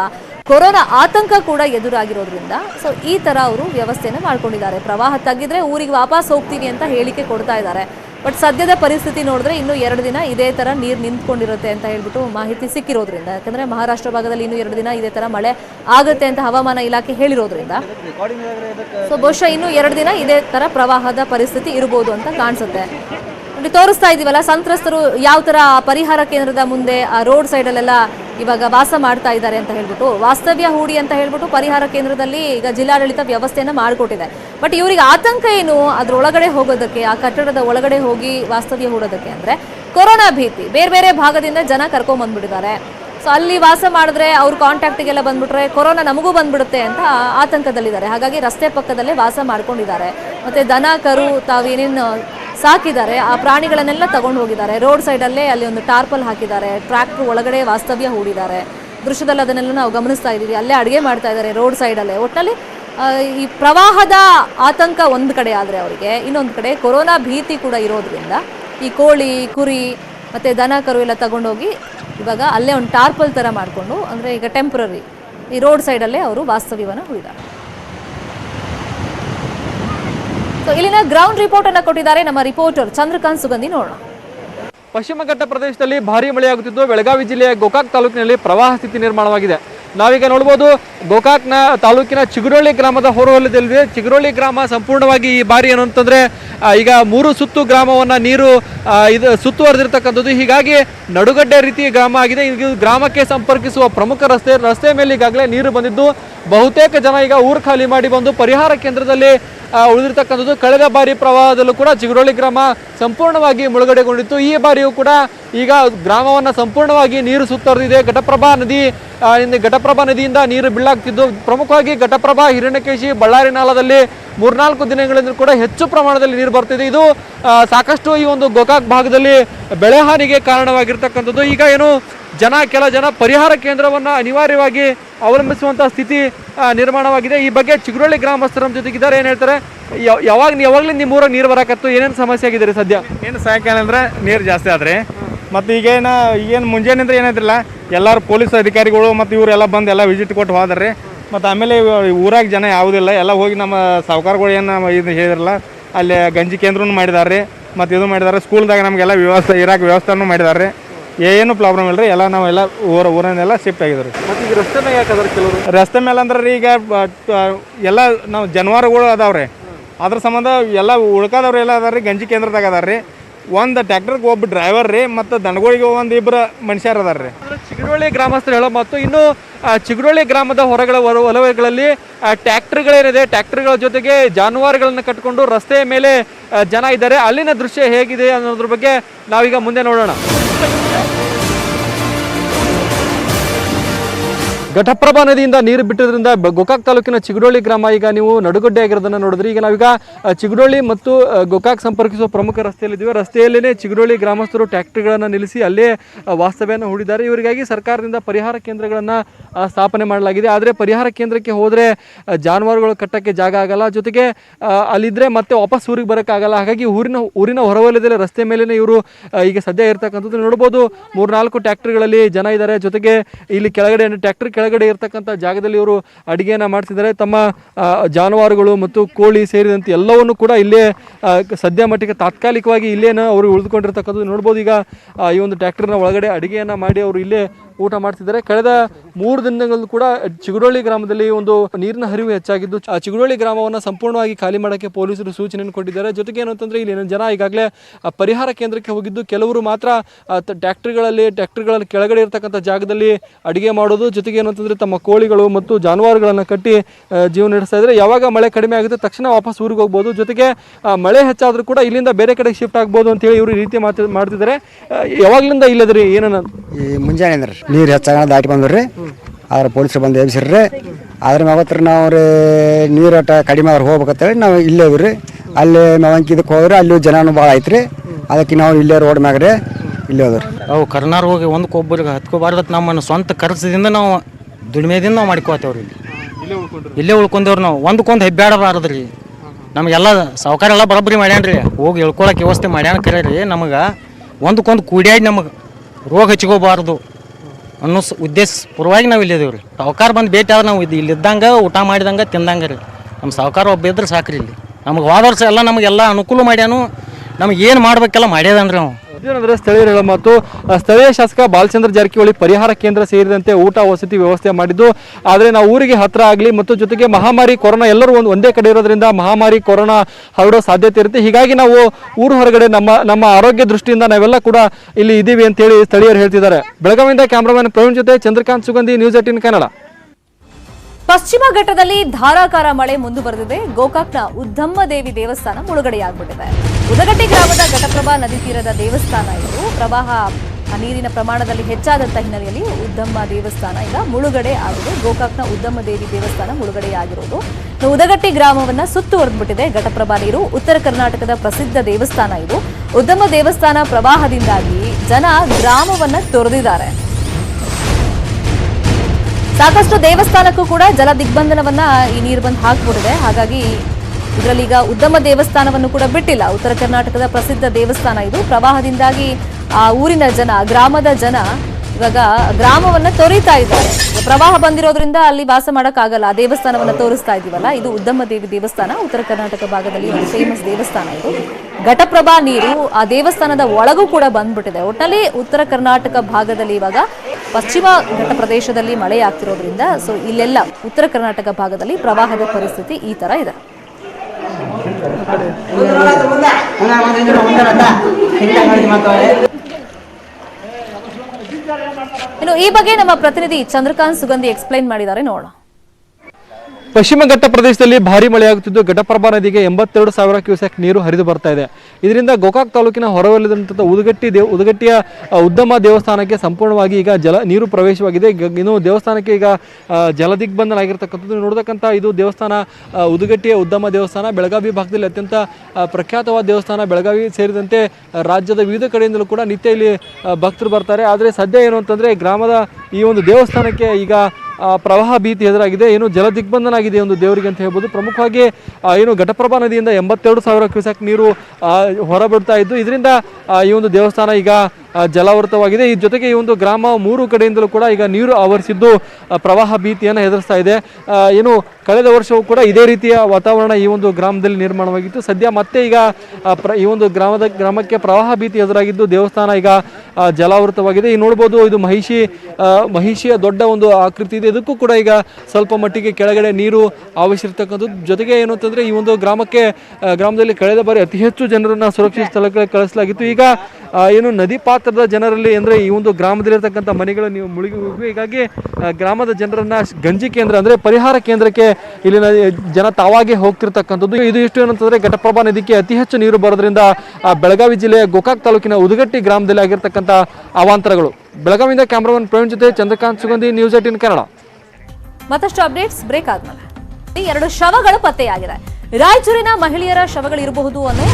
ಕೊರೋನಾ ಆತಂಕ ಕೂಡ ಎದುರಾಗಿರೋದ್ರಿಂದ ಸೊ ಈ ತರ ಅವರು ವ್ಯವಸ್ಥೆಯನ್ನು ಮಾಡ್ಕೊಂಡಿದ್ದಾರೆ. ಪ್ರವಾಹ ತಗ್ಗಿದ್ರೆ ಊರಿಗೆ ವಾಪಸ್ ಹೋಗ್ತೀವಿ ಅಂತ ಹೇಳಿಕೆ ಕೊಡ್ತಾ ಇದ್ದಾರೆ. ಬಟ್ ಸದ್ಯದ ಪರಿಸ್ಥಿತಿ ನೋಡಿದ್ರೆ ಇನ್ನು ಎರಡು ದಿನ ಇದೇ ತರ ನೀರು ನಿಂತ್ಕೊಂಡಿರುತ್ತೆ ಅಂತ ಹೇಳ್ಬಿಟ್ಟು ಮಾಹಿತಿ ಸಿಕ್ಕಿರೋದ್ರಿಂದ. ಯಾಕಂದ್ರೆ ಮಹಾರಾಷ್ಟ್ರ ಭಾಗದಲ್ಲಿ ಇನ್ನು ಎರಡು ದಿನ ಇದೇ ತರ ಮಳೆ ಆಗುತ್ತೆ ಅಂತ ಹವಾಮಾನ ಇಲಾಖೆ ಹೇಳಿರೋದ್ರಿಂದ ಸೊ ಬಹುಶಃ ಇನ್ನು ಎರಡು ದಿನ ಇದೇ ತರ ಪ್ರವಾಹದ ಪರಿಸ್ಥಿತಿ ಇರಬಹುದು ಅಂತ ಕಾಣಿಸುತ್ತೆ. ನೋಡಿ, ತೋರಿಸ್ತಾ ಇದೀವಲ್ಲ, ಸಂತ್ರಸ್ತರು ಯಾವ ತರ ಪರಿಹಾರ ಕೇಂದ್ರದ ಮುಂದೆ, ಆ ರೋಡ್ ಸೈಡ್ ಅಲ್ಲೆಲ್ಲ ಇವಾಗ ವಾಸ ಮಾಡ್ತಾ ಇದ್ದಾರೆ ಅಂತ ಹೇಳ್ಬಿಟ್ಟು, ವಾಸ್ತವ್ಯ ಹೂಡಿ ಅಂತ ಹೇಳ್ಬಿಟ್ಟು ಪರಿಹಾರ ಕೇಂದ್ರದಲ್ಲಿ ಈಗ ಜಿಲ್ಲಾಡಳಿತ ವ್ಯವಸ್ಥೆಯನ್ನು ಮಾಡಿಕೊಟ್ಟಿದೆ. ಬಟ್ ಇವರಿಗೆ ಆತಂಕ ಏನು? ಅದರೊಳಗಡೆ ಹೋಗೋದಕ್ಕೆ, ಆ ಕಟ್ಟಡದ ಒಳಗಡೆ ಹೋಗಿ ವಾಸ್ತವ್ಯ ಹೂಡೋದಕ್ಕೆ ಅಂದರೆ ಕೊರೋನಾ ಭೀತಿ. ಬೇರೆ ಬೇರೆ ಭಾಗದಿಂದ ಜನ ಕರ್ಕೊಂಬಂದ್ಬಿಟ್ಟಿದ್ದಾರೆ ಸೊ ಅಲ್ಲಿ ವಾಸ ಮಾಡಿದ್ರೆ ಅವ್ರ ಕಾಂಟ್ಯಾಕ್ಟಿಗೆಲ್ಲ ಬಂದ್ಬಿಟ್ರೆ ಕೊರೋನಾ ನಮಗೂ ಬಂದ್ಬಿಡುತ್ತೆ ಅಂತ ಆತಂಕದಲ್ಲಿದ್ದಾರೆ. ಹಾಗಾಗಿ ರಸ್ತೆ ಪಕ್ಕದಲ್ಲೇ ವಾಸ ಮಾಡ್ಕೊಂಡಿದ್ದಾರೆ. ಮತ್ತೆ ದನ, ಕರು ತಾವೇನೇನು ಸಾಕಿದ್ದಾರೆ. ಆ ಪ್ರಾಣಿಗಳನ್ನೆಲ್ಲ ತಗೊಂಡು ಹೋಗಿದ್ದಾರೆ. ರೋಡ್ ಸೈಡಲ್ಲೇ ಅಲ್ಲಿ ಒಂದು ಟಾರ್ಪಲ್ ಹಾಕಿದ್ದಾರೆ. ಟ್ರ್ಯಾಕ್ಟರ್ ಒಳಗಡೆ ವಾಸ್ತವ್ಯ ಹೂಡಿದ್ದಾರೆ. ದೃಶ್ಯದಲ್ಲಿ ಅದನ್ನೆಲ್ಲ ನಾವು ಗಮನಿಸ್ತಾ ಇದ್ದೀವಿ. ಅಲ್ಲೇ ಅಡುಗೆ ಮಾಡ್ತಾ ಇದ್ದಾರೆ ರೋಡ್ ಸೈಡಲ್ಲೇ ಒಟ್ಟಿನಲ್ಲಿ ಆ, ಈ ಪ್ರವಾಹದ ಆತಂಕ ಒಂದು ಕಡೆ ಆದರೆ ಅವರಿಗೆ ಇನ್ನೊಂದು ಕಡೆ ಕೊರೋನಾ ಭೀತಿ ಕೂಡ ಇರೋದ್ರಿಂದ ಈ ಕೋಳಿ ಕುರಿ ಮತ್ತು ದನ ಕರು ಎಲ್ಲ ತಗೊಂಡೋಗಿ ಇವಾಗ ಅಲ್ಲೇ ಒಂದು ಟಾರ್ಪಲ್ ಥರ ಮಾಡಿಕೊಂಡು ಅಂದರೆ ಈಗ ಟೆಂಪ್ರರಿ ಈ ರೋಡ್ ಸೈಡಲ್ಲೇ ಅವರು ವಾಸ್ತವ್ಯವನ್ನು ಹೂಡಿದ್ದಾರೆ. ಸೊ ಇಲ್ಲಿನ ಗ್ರೌಂಡ್ ರಿಪೋರ್ಟ್ ಅನ್ನ ಕೊಟ್ಟಿದ್ದಾರೆ ನಮ್ಮ ರಿಪೋರ್ಟರ್ ಚಂದ್ರಕಾಂತ್ ಸುಗಂಧಿ. ನೋಡೋಣ. ಪಶ್ಚಿಮ ಘಟ್ಟ ಪ್ರದೇಶದಲ್ಲಿ ಭಾರಿ ಮಳೆಯಾಗುತ್ತಿದ್ದು, ಬೆಳಗಾವಿ ಜಿಲ್ಲೆಯ ಗೋಕಾಕ್ ತಾಲೂಕಿನಲ್ಲಿ ಪ್ರವಾಹ ಸ್ಥಿತಿ ನಿರ್ಮಾಣವಾಗಿದೆ. ನಾವೀಗ ನೋಡ್ಬೋದು, ಗೋಕಾಕ್ನ ತಾಲೂಕಿನ ಚಿಗುರೊಳ್ಳಿ ಗ್ರಾಮದ ಹೊರವಲಯದಲ್ಲಿದೆ ಚಿಗುರೊಳ್ಳಿ ಗ್ರಾಮ ಸಂಪೂರ್ಣವಾಗಿ ಈ ಬಾರಿ ಏನು ಅಂತಂದರೆ ಈಗ ಮೂರು ಸುತ್ತು ಗ್ರಾಮವನ್ನ ನೀರು ಇದು ಸುತ್ತುವರೆದಿರ್ತಕ್ಕಂಥದ್ದು. ಹೀಗಾಗಿ ನಡುಗಡ್ಡೆ ರೀತಿ ಗ್ರಾಮ ಆಗಿದೆ. ಇದು ಗ್ರಾಮಕ್ಕೆ ಸಂಪರ್ಕಿಸುವ ಪ್ರಮುಖ ರಸ್ತೆ. ರಸ್ತೆ ಮೇಲೆ ಈಗಾಗಲೇ ನೀರು ಬಂದಿದ್ದು, ಬಹುತೇಕ ಜನ ಈಗ ಊರು ಖಾಲಿ ಮಾಡಿ ಬಂದು ಪರಿಹಾರ ಕೇಂದ್ರದಲ್ಲಿ ಉಳಿದಿರ್ತಕ್ಕಂಥದ್ದು ಕಳೆದ ಬಾರಿ ಪ್ರವಾಹದಲ್ಲೂ ಕೂಡ ಚಿಗುರೊಳ್ಳಿ ಗ್ರಾಮ ಸಂಪೂರ್ಣವಾಗಿ ಮುಳುಗಡೆಗೊಂಡಿತ್ತು. ಈ ಬಾರಿಯೂ ಕೂಡ ಈಗ ಗ್ರಾಮವನ್ನು ಸಂಪೂರ್ಣವಾಗಿ ನೀರು ಸುತ್ತರಿದಿದೆ. ಘಟಪ್ರಭಾ ನದಿ ಘಟಪ್ರಭಾ ನದಿಯಿಂದ ನೀರು ಬೀಳಾಗ್ತಿದ್ದು. ಪ್ರಮುಖವಾಗಿ ಘಟಪ್ರಭಾ, ಹಿರಣ್ಯಕೇಶಿ, ಬಳ್ಳಾರಿ ನಾಲದಲ್ಲಿ ಮೂರ್ನಾಲ್ಕು ದಿನಗಳಿಂದ ಕೂಡ ಹೆಚ್ಚು ಪ್ರಮಾಣದಲ್ಲಿ ನೀರು ಬರ್ತಿದೆ. ಇದು ಸಾಕಷ್ಟು ಈ ಒಂದು ಗೋಕಾಕ್ ಭಾಗದಲ್ಲಿ ಬೆಳೆ ಹಾನಿಗೆ ಕಾರಣವಾಗಿರ್ತಕ್ಕಂಥದ್ದು. ಈಗ ಏನು ಜನ, ಕೆಲ ಜನ ಪರಿಹಾರ ಕೇಂದ್ರವನ್ನು ಅನಿವಾರ್ಯವಾಗಿ ಅವಲಂಬಿಸುವಂಥ ಸ್ಥಿತಿ ನಿರ್ಮಾಣವಾಗಿದೆ. ಈ ಬಗ್ಗೆ ಚಿಗುರಳ್ಳಿ ಗ್ರಾಮಸ್ಥರ ನಮ್ಮ ಜೊತೆಗಿದ್ದಾರೆ. ಏನು ಹೇಳ್ತಾರೆ? ಯಾವ- ಯಾವಾಗ, ಯಾವಾಗಲೂ ನಿಮ್ಮ ಊರಾಗ ನೀರು ಬರಕತ್ತು ಏನೇನು ಸಮಸ್ಯೆ ಆಗಿದೆ ಸದ್ಯ? ಏನು ಸಾಯಂಕಾಲ ನೀರು ಜಾಸ್ತಿ ಆದ್ರಿ, ಮತ್ತು ಈಗೇನು ಈಗೇನು ಮುಂಜಾನೆ ಅಂದ್ರೆ ಏನಾಯ್ತಿಲ್ಲ ಎಲ್ಲರೂ ಪೊಲೀಸ್ ಅಧಿಕಾರಿಗಳು ಮತ್ತು ಇವರೆಲ್ಲ ಬಂದು ಎಲ್ಲ ವಿಸಿಟ್ ಕೊಟ್ಟು ಹೋದ್ರಿ ಮತ್ತು ಆಮೇಲೆ ಊರಾಗ ಜನ ಯಾವುದಿಲ್ಲ ಎಲ್ಲ ಹೋಗಿ ನಮ್ಮ ಸಾವುಕಾರಗಳು ಏನು ಇದು ಹೇಳಿದ್ರಲ್ಲ, ಅಲ್ಲಿ ಗಂಜಿ ಕೇಂದ್ರನೂ ಮಾಡಿದಾರೆ ಮತ್ತು ಇದು ಮಾಡಿದ್ದಾರೆ ಸ್ಕೂಲ್ದಾಗ ನಮಗೆಲ್ಲ ವ್ಯವಸ್ಥೆ, ಇರಾಕ ವ್ಯವಸ್ಥೆನೂ ಮಾಡಿದ್ದಾರೆ ಏನು ಪ್ರಾಬ್ಲಮ್ ಇಲ್ಲ ರೀ ಎಲ್ಲ ನಾವೆಲ್ಲ ಊರ ಊರನ್ನೆಲ್ಲ ಶಿಫ್ಟ್ ಆಗಿದ್ರು. ಮತ್ತೆ ಈಗ ಯಾಕಂದ್ರೆ ಕೆಲವರು? ರಸ್ತೆ ಮೇಲೆ ಅಂದ್ರೆ ರೀ ಈಗ ಬ- ಟ- ಎಲ್ಲ ನಾವು ಜಾನುವಾರುಗಳು ಅದಾವ್ರಿ. ಅದ್ರ ಸಂಬಂಧ ಎಲ್ಲ ಉಳ್ಕಾದವ್ರು ಎಲ್ಲ ಅದಾರ ರೀ ಗಂಜಿ ಕೇಂದ್ರದಾಗ ಅದಾರ ರೀ ಒಂದು ಟ್ಯಾಕ್ಟರ್ಗೆ ಒಬ್ಬ ಡ್ರೈವರ್ ರೀ ಮತ್ತು ದನಗಳಿಗೆ ಒಂದು ಇಬ್ಬರು ಮನುಷ್ಯರು ಅದಾರ ರೀ. ಚಿಗುರೊಳ್ಳಿ ಗ್ರಾಮಸ್ಥರು ಹೇಳೋ ಮತ್ತು ಇನ್ನು ಆ, ಗ್ರಾಮದ ಹೊರಗಳ ಹೊರ ವಲಯಗಳಲ್ಲಿ ಟ್ಯಾಕ್ಟರ್ಗಳ ಜೊತೆಗೆ ಜಾನುವಾರುಗಳನ್ನು ಕಟ್ಕೊಂಡು ರಸ್ತೆಯ ಮೇಲೆ ಜನ ಇದ್ದಾರೆ. ಅಲ್ಲಿನ ದೃಶ್ಯ ಹೇಗಿದೆ ಅನ್ನೋದ್ರ ಬಗ್ಗೆ ನಾವೀಗ ಮುಂದೆ ನೋಡೋಣ. ಘಟಪ್ರಭಾ ನದಿಯಿಂದ ನೀರು ಬಿಟ್ಟಿದ್ರಿಂದ ಗೋಕಾಕ್ ತಾಲೂಕಿನ ಚಿಗಡೋಳಿ ಗ್ರಾಮ ಈಗ ನೀವು ನಡುಗಡ್ಡೆ ಆಗಿರೋದನ್ನ ನೋಡಿದ್ರಿ. ಈಗ ನಾವೀಗ ಚಿಗಡೋಳಿ ಮತ್ತು ಗೋಕಾಕ್ ಸಂಪರ್ಕಿಸುವ ಪ್ರಮುಖ ರಸ್ತೆಯಲ್ಲಿದ್ದೀವಿ. ರಸ್ತೆಯಲ್ಲೇ ಚಿಗಡೋಳಿ ಗ್ರಾಮಸ್ಥರು ಟ್ಯಾಕ್ಟರ್ಗಳನ್ನು ನಿಲ್ಲಿಸಿ ಅಲ್ಲೇ ವಾಸ್ತವ್ಯನ ಹೂಡಿದ್ದಾರೆ. ಇವರಿಗಾಗಿ ಸರ್ಕಾರದಿಂದ ಪರಿಹಾರ ಕೇಂದ್ರಗಳನ್ನು ಸ್ಥಾಪನೆ ಮಾಡಲಾಗಿದೆ. ಆದರೆ ಪರಿಹಾರ ಕೇಂದ್ರಕ್ಕೆ ಹೋದರೆ ಜಾನುವಾರುಗಳು ಕಟ್ಟಕ್ಕೆ ಜಾಗ ಆಗಲ್ಲ. ಜೊತೆಗೆ ಅಲ್ಲಿದ್ರೆ ಮತ್ತೆ ವಾಪಸ್ ಊರಿಗೆ ಬರೋಕ್ಕಾಗಲ್ಲ ಹಾಗಾಗಿ ಊರಿನ ಊರಿನ ಹೊರವಲಯದಲ್ಲಿ ರಸ್ತೆ ಮೇಲೇ ಇವರು ಈಗ ಸದ್ಯ ಇರ್ತಕ್ಕಂಥದ್ದು ನೋಡ್ಬೋದು. ಮೂರ್ನಾಲ್ಕು ಟ್ಯಾಕ್ಟರ್ಗಳಲ್ಲಿ ಜನ ಇದ್ದಾರೆ. ಜೊತೆಗೆ ಇಲ್ಲಿ ಕೆಳಗಡೆ, ಟ್ರ್ಯಾಕ್ಟರ್ ಕೆಳಗಡೆ ಇರ್ತಕ್ಕಂಥ ಜಾಗದಲ್ಲಿ ಇವರು ಅಡುಗೆಯನ್ನ ಮಾಡ್ತಿದ್ದಾರೆ. ತಮ್ಮ ಜಾನುವಾರುಗಳು ಮತ್ತು ಕೋಳಿ ಸೇರಿದಂತೆ ಎಲ್ಲವನ್ನು ಕೂಡ ಇಲ್ಲೇ ಸದ್ಯ ಮಟ್ಟಿಗೆ ತಾತ್ಕಾಲಿಕವಾಗಿ ಇಲ್ಲೇನ ಅವರು ಉಳಿದುಕೊಂಡಿರ್ತಕ್ಕಂಥದ್ದು ನೋಡ್ಬೋದು. ಈಗ ಈ ಒಂದು ಟ್ಯಾಕ್ಟರ್ನ ಒಳಗಡೆ ಅಡುಗೆಯನ್ನು ಮಾಡಿ ಅವರು ಇಲ್ಲೇ ಊಟ ಮಾಡ್ತಿದ್ದಾರೆ. ಕಳೆದ ಮೂರು ದಿನಗಳಲ್ಲೂ ಕೂಡ ಚಿಗುರೊಳ್ಳಿ ಗ್ರಾಮದಲ್ಲಿ ಒಂದು ನೀರಿನ ಹರಿವು ಹೆಚ್ಚಾಗಿದ್ದು, ಆ ಚಿಗುರಳ್ಳಿ ಗ್ರಾಮವನ್ನು ಸಂಪೂರ್ಣವಾಗಿ ಖಾಲಿ ಮಾಡೋಕ್ಕೆ ಪೊಲೀಸರು ಸೂಚನೆಯನ್ನು ಕೊಟ್ಟಿದ್ದಾರೆ. ಜೊತೆಗೆ ಏನು ಅಂತಂದ್ರೆ, ಇಲ್ಲಿ ಜನ ಈಗಾಗಲೇ ಪರಿಹಾರ ಕೇಂದ್ರಕ್ಕೆ ಹೋಗಿದ್ದು. ಕೆಲವರು ಮಾತ್ರ ಟ್ಯಾಕ್ಟ್ರಿಗಳಲ್ಲಿ ಟ್ಯಾಕ್ಟ್ರಿಗಳಲ್ಲಿ ಕೆಳಗಡೆ ಇರತಕ್ಕಂಥ ಜಾಗದಲ್ಲಿ ಅಡುಗೆ ಮಾಡೋದು. ಜೊತೆಗೆ ಏನು ಅಂತಂದ್ರೆ, ತಮ್ಮ ಕೋಳಿಗಳು ಮತ್ತು ಜಾನುವಾರುಗಳನ್ನು ಕಟ್ಟಿ ಜೀವನ ನಡೆಸ್ತಾ ಇದ್ದಾರೆ. ಯಾವಾಗ ಮಳೆ ಕಡಿಮೆ ಆಗುತ್ತೆ, ತಕ್ಷಣ ವಾಪಸ್ ಊರಿಗೆ ಹೋಗ್ಬೋದು. ಜೊತೆಗೆ ಮಳೆ ಹೆಚ್ಚಾದರೂ ಕೂಡ ಇಲ್ಲಿಂದ ಬೇರೆ ಕಡೆ ಶಿಫ್ಟ್ ಆಗ್ಬೋದು ಅಂತೇಳಿ ಇವರು ರೀತಿ ಮಾತು, ಮಾಡ್ತಿದ್ದಾರೆ. ಯಾವಾಗ್ಲಿಂದ ಇಲ್ಲದ್ರಿ, ಏನನ್ನ? ಮುಂಜಾನೆ ನೀರು ಹೆಚ್ಚಾಗ ದಾಟಿ ಬಂದ್ರಿ. ಆದ್ರೆ ಪೊಲೀಸರು ಬಂದು ಎಬ್ಸಿರ್ರಿ. ಆದ್ರೆ ಮ್ಯಾಗತ್ರ ನಾವು ರೀ ನೀರು ಅಟ ಕಡಿಮೆ ಆದ್ರೆ ಹೋಗ್ಬೇಕಂತೇಳಿ ನಾವು ಇಲ್ಲೇ ಹೋಗ್ರಿ ಅಲ್ಲಿ ಮೆವಂಕಿ ಇದಕ್ಕೆ ಹೋದ್ರೆ ಅಲ್ಲಿ ಜನನು ಭಾಳ ಐತ್ರಿ. ಅದಕ್ಕೆ ನಾವು ಇಲ್ಲೇ ರೋಡ್ ಮ್ಯಾಗ ರೀ ಇಲ್ಲೇ ಹೋದ್ರಿ. ಅವು ಕರ್ನಾರ್ ಹೋಗಿ ಒಂದು ಕೊಬ್ಬರಿಗೆ ಹತ್ಕೋಬಾರ್ದತ್ ನಮ್ಮನ್ನು ಸ್ವಂತ ಖರ್ಚದಿಂದ ನಾವು ದುಡಿಮೆದಿಂದ ನಾವು ಮಾಡ್ಕೋತೇವ್ರಿ ಇಲ್ಲಿ. ಉಳ್ಕೊಂಡೇವ್ರಿ ನಾವು. ಒಂದಕ್ಕೊಂದು ಹೆಬ್ಬ್ಯಾಡಬಾರ್ದು ರೀ ನಮಗೆಲ್ಲ ಸಾವುಕಾರ ಎಲ್ಲ ಬರೋಬ್ಬರಿ ಮಾಡ್ಯಾನ್ರಿ. ಹೋಗಿ ಇಳ್ಕೊಳಕ್ಕೆ ವ್ಯವಸ್ಥೆ ಮಾಡ್ಯಾನ ಕರೆ ರೀ ನಮಗೆ. ಒಂದಕ್ಕೊಂದು ಕೂಡ್ಯಾಡಿ ನಮಗೆ ರೋಗ ಹಚ್ಕೋಬಾರ್ದು ಅನ್ನೋ ಉದ್ದೇಶ ಪೂರ್ವವಾಗಿ ನಾವು ಇಲ್ಲಿದ್ದೇವೆ ರೀ. ಸಾವುಕಾರ ಬಂದು ಭೇಟಿ ಆದ್ರೆ ನಾವು ಇದು ಇಲ್ಲಿದ್ದಂಗೆ, ಊಟ ಮಾಡಿದಂಗೆ, ತಿಂದಂಗೆ ರೀ. ನಮ್ಮ ಸಾವುಕಾರ ಒಬ್ಬ ಇದ್ರೆ ಸಾಕ್ರಿ ಇಲ್ಲಿ. ನಮಗೆ ಹೋದ ವರ್ಷ ಎಲ್ಲ ನಮಗೆಲ್ಲ ಅನುಕೂಲ ಮಾಡ್ಯಾನು. ನಮಗೇನು ಏನು ಮಾಡ್ಬೇಕೆಲ್ಲ ಮಾಡ್ಯದನ್ರಿ ನಾವು ಇದೇನಂದ್ರೆ ಸ್ಥಳೀಯರ ಮಾತು ಸ್ಥಳೀಯ ಶಾಸಕ ಬಾಲಚಂದ್ರ ಜಾರಕಿಹೊಳಿ ಪರಿಹಾರ ಕೇಂದ್ರ ಸೇರಿದಂತೆ ಊಟ ವಸತಿ ವ್ಯವಸ್ಥೆ ಮಾಡಿದ್ದು. ಆದರೆ ನಾವು ಊರಿಗೆ ಹತ್ರ ಆಗಲಿ ಮತ್ತು ಜೊತೆಗೆ ಮಹಾಮಾರಿ, ಕೊರೋನಾ ಎಲ್ಲರೂ ಒಂದು, ಒಂದೇ ಕಡೆ ಇರೋದ್ರಿಂದ ಮಹಾಮಾರಿ, ಕೊರೋನಾ ಹರಡೋ ಸಾಧ್ಯತೆ ಇರುತ್ತೆ. ಹೀಗಾಗಿ ನಾವು ಊರು ಹೊರಗಡೆ ನಮ್ಮ ನಮ್ಮ ಆರೋಗ್ಯ ದೃಷ್ಟಿಯಿಂದ ನಾವೆಲ್ಲ ಕೂಡ ಇಲ್ಲಿ ಇದ್ದೀವಿ ಅಂತೇಳಿ ಸ್ಥಳೀಯರು ಹೇಳ್ತಿದ್ದಾರೆ. ಬೆಳಗಾವಿಯಿಂದ ಕ್ಯಾಮ್ರಾಮನ್ ಪ್ರವೀಣ್ ಜೊತೆ ಚಂದ್ರಕಾಂತ್ ಸುಗಂಧಿ, ನ್ಯೂಸ್ ಏಟೀನ್ ಕನ್ನಡ. ಪಶ್ಚಿಮ ಘಟ್ಟದಲ್ಲಿ ಧಾರಾಕಾರ ಮಳೆ ಮುಂದುವರೆದಿದೆ. ಗೋಕಾಕ್ನ ಉದ್ದಮ್ಮ ದೇವಿ ದೇವಸ್ಥಾನ ಮುಳುಗಡೆಯಾಗ್ಬಿಟ್ಟಿದೆ. ಉದಗಟ್ಟಿ ಗ್ರಾಮದ ಘಟಪ್ರಭಾ ನದಿ ತೀರದ ದೇವಸ್ಥಾನ ಇದು. ಪ್ರವಾಹ ನೀರಿನ ಪ್ರಮಾಣದಲ್ಲಿ ಹೆಚ್ಚಾದಂತಹ ಹಿನ್ನೆಲೆಯಲ್ಲಿ ಉದ್ದಮ್ಮ ದೇವಸ್ಥಾನ ಈಗ ಮುಳುಗಡೆ ಆಗಿದೆ. ಗೋಕಾಕ್ನ ಉದ್ದಮ್ಮ ದೇವಿ ದೇವಸ್ಥಾನ ಮುಳುಗಡೆಯಾಗಿರೋದು. ಉದಗಟ್ಟಿ ಗ್ರಾಮವನ್ನ ಸುತ್ತುವರೆದ್ಬಿಟ್ಟಿದೆ. ಘಟಪ್ರಭಾ ನೀರು ಉತ್ತರ ಕರ್ನಾಟಕದ ಪ್ರಸಿದ್ಧ ದೇವಸ್ಥಾನ ಇದು. ಉದ್ದಮ್ಮ ದೇವಸ್ಥಾನ ಪ್ರವಾಹದಿಂದಾಗಿ ಜನ ಗ್ರಾಮವನ್ನ ತೊರೆದಿದ್ದಾರೆ. ಸಾಕಷ್ಟು ದೇವಸ್ಥಾನಕ್ಕೂ ಕೂಡ ಜಲ ದಿಗ್ಬಂಧನವನ್ನ ಈ ನೀರು ಬಂದು ಹಾಕ್ಬಿಟ್ಟಿದೆ. ಹಾಗಾಗಿ ಇದರಲ್ಲಿ ಈಗ ಉದ್ದಮ ದೇವಸ್ಥಾನವನ್ನು ಕೂಡ ಬಿಟ್ಟಿಲ್ಲ. ಉತ್ತರ ಕರ್ನಾಟಕದ ಪ್ರಸಿದ್ಧ ದೇವಸ್ಥಾನ ಇದು. ಪ್ರವಾಹದಿಂದಾಗಿ ಆ ಊರಿನ ಜನ, ಗ್ರಾಮದ ಜನ ಇವಾಗ ಗ್ರಾಮವನ್ನ ತೊರಿತಾ ಇದ್ದಾರೆ. ಪ್ರವಾಹ ಬಂದಿರೋದ್ರಿಂದ ಅಲ್ಲಿ ವಾಸ ಮಾಡೋಕ್ಕಾಗಲ್ಲ. ಆ ದೇವಸ್ಥಾನವನ್ನ ತೋರಿಸ್ತಾ ಇದೀವಲ್ಲ. ಇದು ಉದ್ದಮ ದೇವಿ ದೇವಸ್ಥಾನ. ಉತ್ತರ ಕರ್ನಾಟಕ ಭಾಗದಲ್ಲಿ ಒಂದು ಫೇಮಸ್ ದೇವಸ್ಥಾನ ಇದು. ಘಟಪ್ರಭಾ ನೀರು ಆ ದೇವಸ್ಥಾನದ ಒಳಗೂ ಕೂಡ ಬಂದ್ಬಿಟ್ಟಿದೆ. ಒಟ್ಟಿನಲ್ಲಿ ಉತ್ತರ ಕರ್ನಾಟಕ ಭಾಗದಲ್ಲಿ ಇವಾಗ ಪಶ್ಚಿಮ ಘಟ್ಟ ಪ್ರದೇಶದಲ್ಲಿ ಮಳೆ ಆಗ್ತಿರೋದ್ರಿಂದ ಸೊ ಇಲ್ಲೆಲ್ಲ ಉತ್ತರ ಕರ್ನಾಟಕ ಭಾಗದಲ್ಲಿ ಪ್ರವಾಹದ ಪರಿಸ್ಥಿತಿ ಈ ತರ ಇದೆ. ಇನ್ನು ಈ ಬಗ್ಗೆ ನಮ್ಮ ಪ್ರತಿನಿಧಿ ಚಂದ್ರಕಾಂತ್ ಸುಗಂಧಿ ಎಕ್ಸ್ಪ್ಲೈನ್ ಮಾಡಿದ್ದಾರೆ, ನೋಡೋಣ. ಪಶ್ಚಿಮ ಘಟ್ಟ ಪ್ರದೇಶದಲ್ಲಿ ಭಾರಿ ಮಳೆಯಾಗುತ್ತಿದ್ದು ಘಟಪ್ರಭಾ ನದಿಗೆ ಎಂಬತ್ತೆರಡು ಸಾವಿರ ಕ್ಯೂಸೆಕ್ ನೀರು ಹರಿದು ಬರ್ತಾ ಇದೆ. ಇದರಿಂದ ಗೋಕಾಕ್ ತಾಲೂಕಿನ ಹೊರವಲಯದಂಥ ಉದಗಟ್ಟಿ ದೇವ್, ಉದಗಟ್ಟಿಯ ಉದ್ದಮ ದೇವಸ್ಥಾನಕ್ಕೆ ಸಂಪೂರ್ಣವಾಗಿ ಈಗ ಜಲ, ನೀರು ಪ್ರವೇಶವಾಗಿದೆ. ಇನ್ನು ದೇವಸ್ಥಾನಕ್ಕೆ ಈಗ ಜಲದಿಗ್ಬಂಧನ ಜಲ ದಿಗ್ಬಂಧನ ಆಗಿರ್ತಕ್ಕಂಥದ್ದು ನೋಡತಕ್ಕಂಥ ಇದು ದೇವಸ್ಥಾನ ಉದಗಟ್ಟಿಯ ಉದ್ದಮ ದೇವಸ್ಥಾನ. ಬೆಳಗಾವಿ ಭಾಗದಲ್ಲಿ ಅತ್ಯಂತ ಪ್ರಖ್ಯಾತವಾದ ದೇವಸ್ಥಾನ ಬೆಳಗಾವಿ ಸೇರಿದಂತೆ ರಾಜ್ಯದ ವಿವಿಧ ಕಡೆಯಿಂದಲೂ ಕೂಡ ನಿತ್ಯ ಇಲ್ಲಿ ಭಕ್ತರು ಬರ್ತಾರೆ. ಆದರೆ ಸದ್ಯ ಏನು ಅಂತಂದರೆ ಗ್ರಾಮದ ಈ ಒಂದು ದೇವಸ್ಥಾನಕ್ಕೆ ಈಗ ಪ್ರವಾಹ ಭೀತಿ ಎದುರಾಗಿದೆ. ಏನು ಜಲ ದಿಗ್ಬಂಧನ ಆಗಿದೆ ಒಂದು ದೇವರಿಗೆ ಅಂತ ಹೇಳ್ಬೋದು. ಪ್ರಮುಖವಾಗಿ ಏನು ಘಟಪ್ರಭಾ ನದಿಯಿಂದ ಎಂಬತ್ತೆರಡು ಸಾವಿರ ಕ್ಯೂಸೆಕ್ ನೀರು ಹೊರಬಿಡ್ತಾ ಇದ್ದು, ಇದರಿಂದ ಈ ಒಂದು ದೇವಸ್ಥಾನ ಈಗ ಜಲಾವೃತವಾಗಿದೆ. ಈ ಜೊತೆಗೆ ಈ ಒಂದು ಗ್ರಾಮ ಮೂರು ಕಡೆಯಿಂದಲೂ ಕೂಡ ಈಗ ನೀರು ಆವರಿಸಿದ್ದು ಪ್ರವಾಹ ಭೀತಿಯನ್ನು ಎದುರಿಸ್ತಾ ಇದೆ. ಏನು ಕಳೆದ ವರ್ಷವೂ ಕೂಡ ಇದೇ ರೀತಿಯ ವಾತಾವರಣ ಈ ಒಂದು ಗ್ರಾಮದಲ್ಲಿ ನಿರ್ಮಾಣವಾಗಿತ್ತು. ಸದ್ಯ ಮತ್ತೆ ಈಗ ಈ ಒಂದು ಗ್ರಾಮದ, ಗ್ರಾಮಕ್ಕೆ ಪ್ರವಾಹ ಭೀತಿ ಎದುರಾಗಿದ್ದು, ದೇವಸ್ಥಾನ ಈಗ ಜಲಾವೃತವಾಗಿದೆ. ಈ ನೋಡ್ಬೋದು ಇದು ಮಹಿಷಿ ಮಹಿಷಿಯ ದೊಡ್ಡ ಒಂದು ಆಕೃತಿ ಇದೆ. ಇದಕ್ಕೂ ಕೂಡ ಈಗ ಸ್ವಲ್ಪ ಮಟ್ಟಿಗೆ ಕೆಳಗಡೆ ನೀರು ಆವರಿಸಿರ್ತಕ್ಕಂಥದ್ದು. ಜೊತೆಗೆ ಏನು ಅಂತಂದರೆ ಈ ಒಂದು ಗ್ರಾಮಕ್ಕೆ ಗ್ರಾಮದಲ್ಲಿ ಕಳೆದ ಬಾರಿ ಅತಿ ಹೆಚ್ಚು ಜನರನ್ನು ಸುರಕ್ಷಿತ ಸ್ಥಳಕ್ಕೆ ಕಳಿಸಲಾಗಿತ್ತು. ಈಗ ಏನು ನದಿ ಪಾತ್ರದ ಜನರಲ್ಲಿ ಅಂದರೆ ಈ ಒಂದು ಗ್ರಾಮದಲ್ಲಿರ್ತಕ್ಕಂಥ ಮನೆಗಳು ನೀವು ಮುಳುಗಿ ಹೋಗಿ ಹೀಗಾಗಿ ಗ್ರಾಮದ ಜನರನ್ನ ಗಂಜಿ ಕೇಂದ್ರ ಅಂದ್ರೆ ಪರಿಹಾರ ಕೇಂದ್ರಕ್ಕೆ ಇಲ್ಲಿನ ಜನ ತಾವಾಗೆ ಹೋಗ್ತಿರ್ತಕ್ಕಂಥದ್ದು. ಇದು ಇಷ್ಟು ಏನಂತಂದರೆ ಘಟಪ್ರಭಾ ನದಿಗೆ ಅತಿ ಹೆಚ್ಚು ನೀರು ಬರೋದ್ರಿಂದ ಬೆಳಗಾವಿ ಜಿಲ್ಲೆಯ ಗೋಕಾಕ್ ತಾಲೂಕಿನ ಉದಗಟ್ಟಿ ಗ್ರಾಮದಲ್ಲಿ ಆಗಿರ್ತಕ್ಕಂಥ ಅವಾಂತರಗಳು. ಬೆಳಗಾವಿಯಿಂದ ಕ್ಯಾಮ್ರಾಮನ್ ಪ್ರವೀಣ್ ಜೊತೆ ಚಂದ್ರಕಾಂತ್ ಸುಗಂಧಿ ನ್ಯೂಸ್ ಏಟಿನ್ ಕನ್ನಡ. ಮತ್ತಷ್ಟು ಅಪ್ಡೇಟ್ಸ್ ಬ್ರೇಕ್ ಆದ್ಮೇಲೆ ಎರಡು ಶವಗಳು ಪತ್ತೆಯಾಗಿದೆ. ರಾಯಚೂರಿನ ಮಹಿಳೆಯರ ಶವಗಳಿರಬಹುದು ಅನ್ನೋ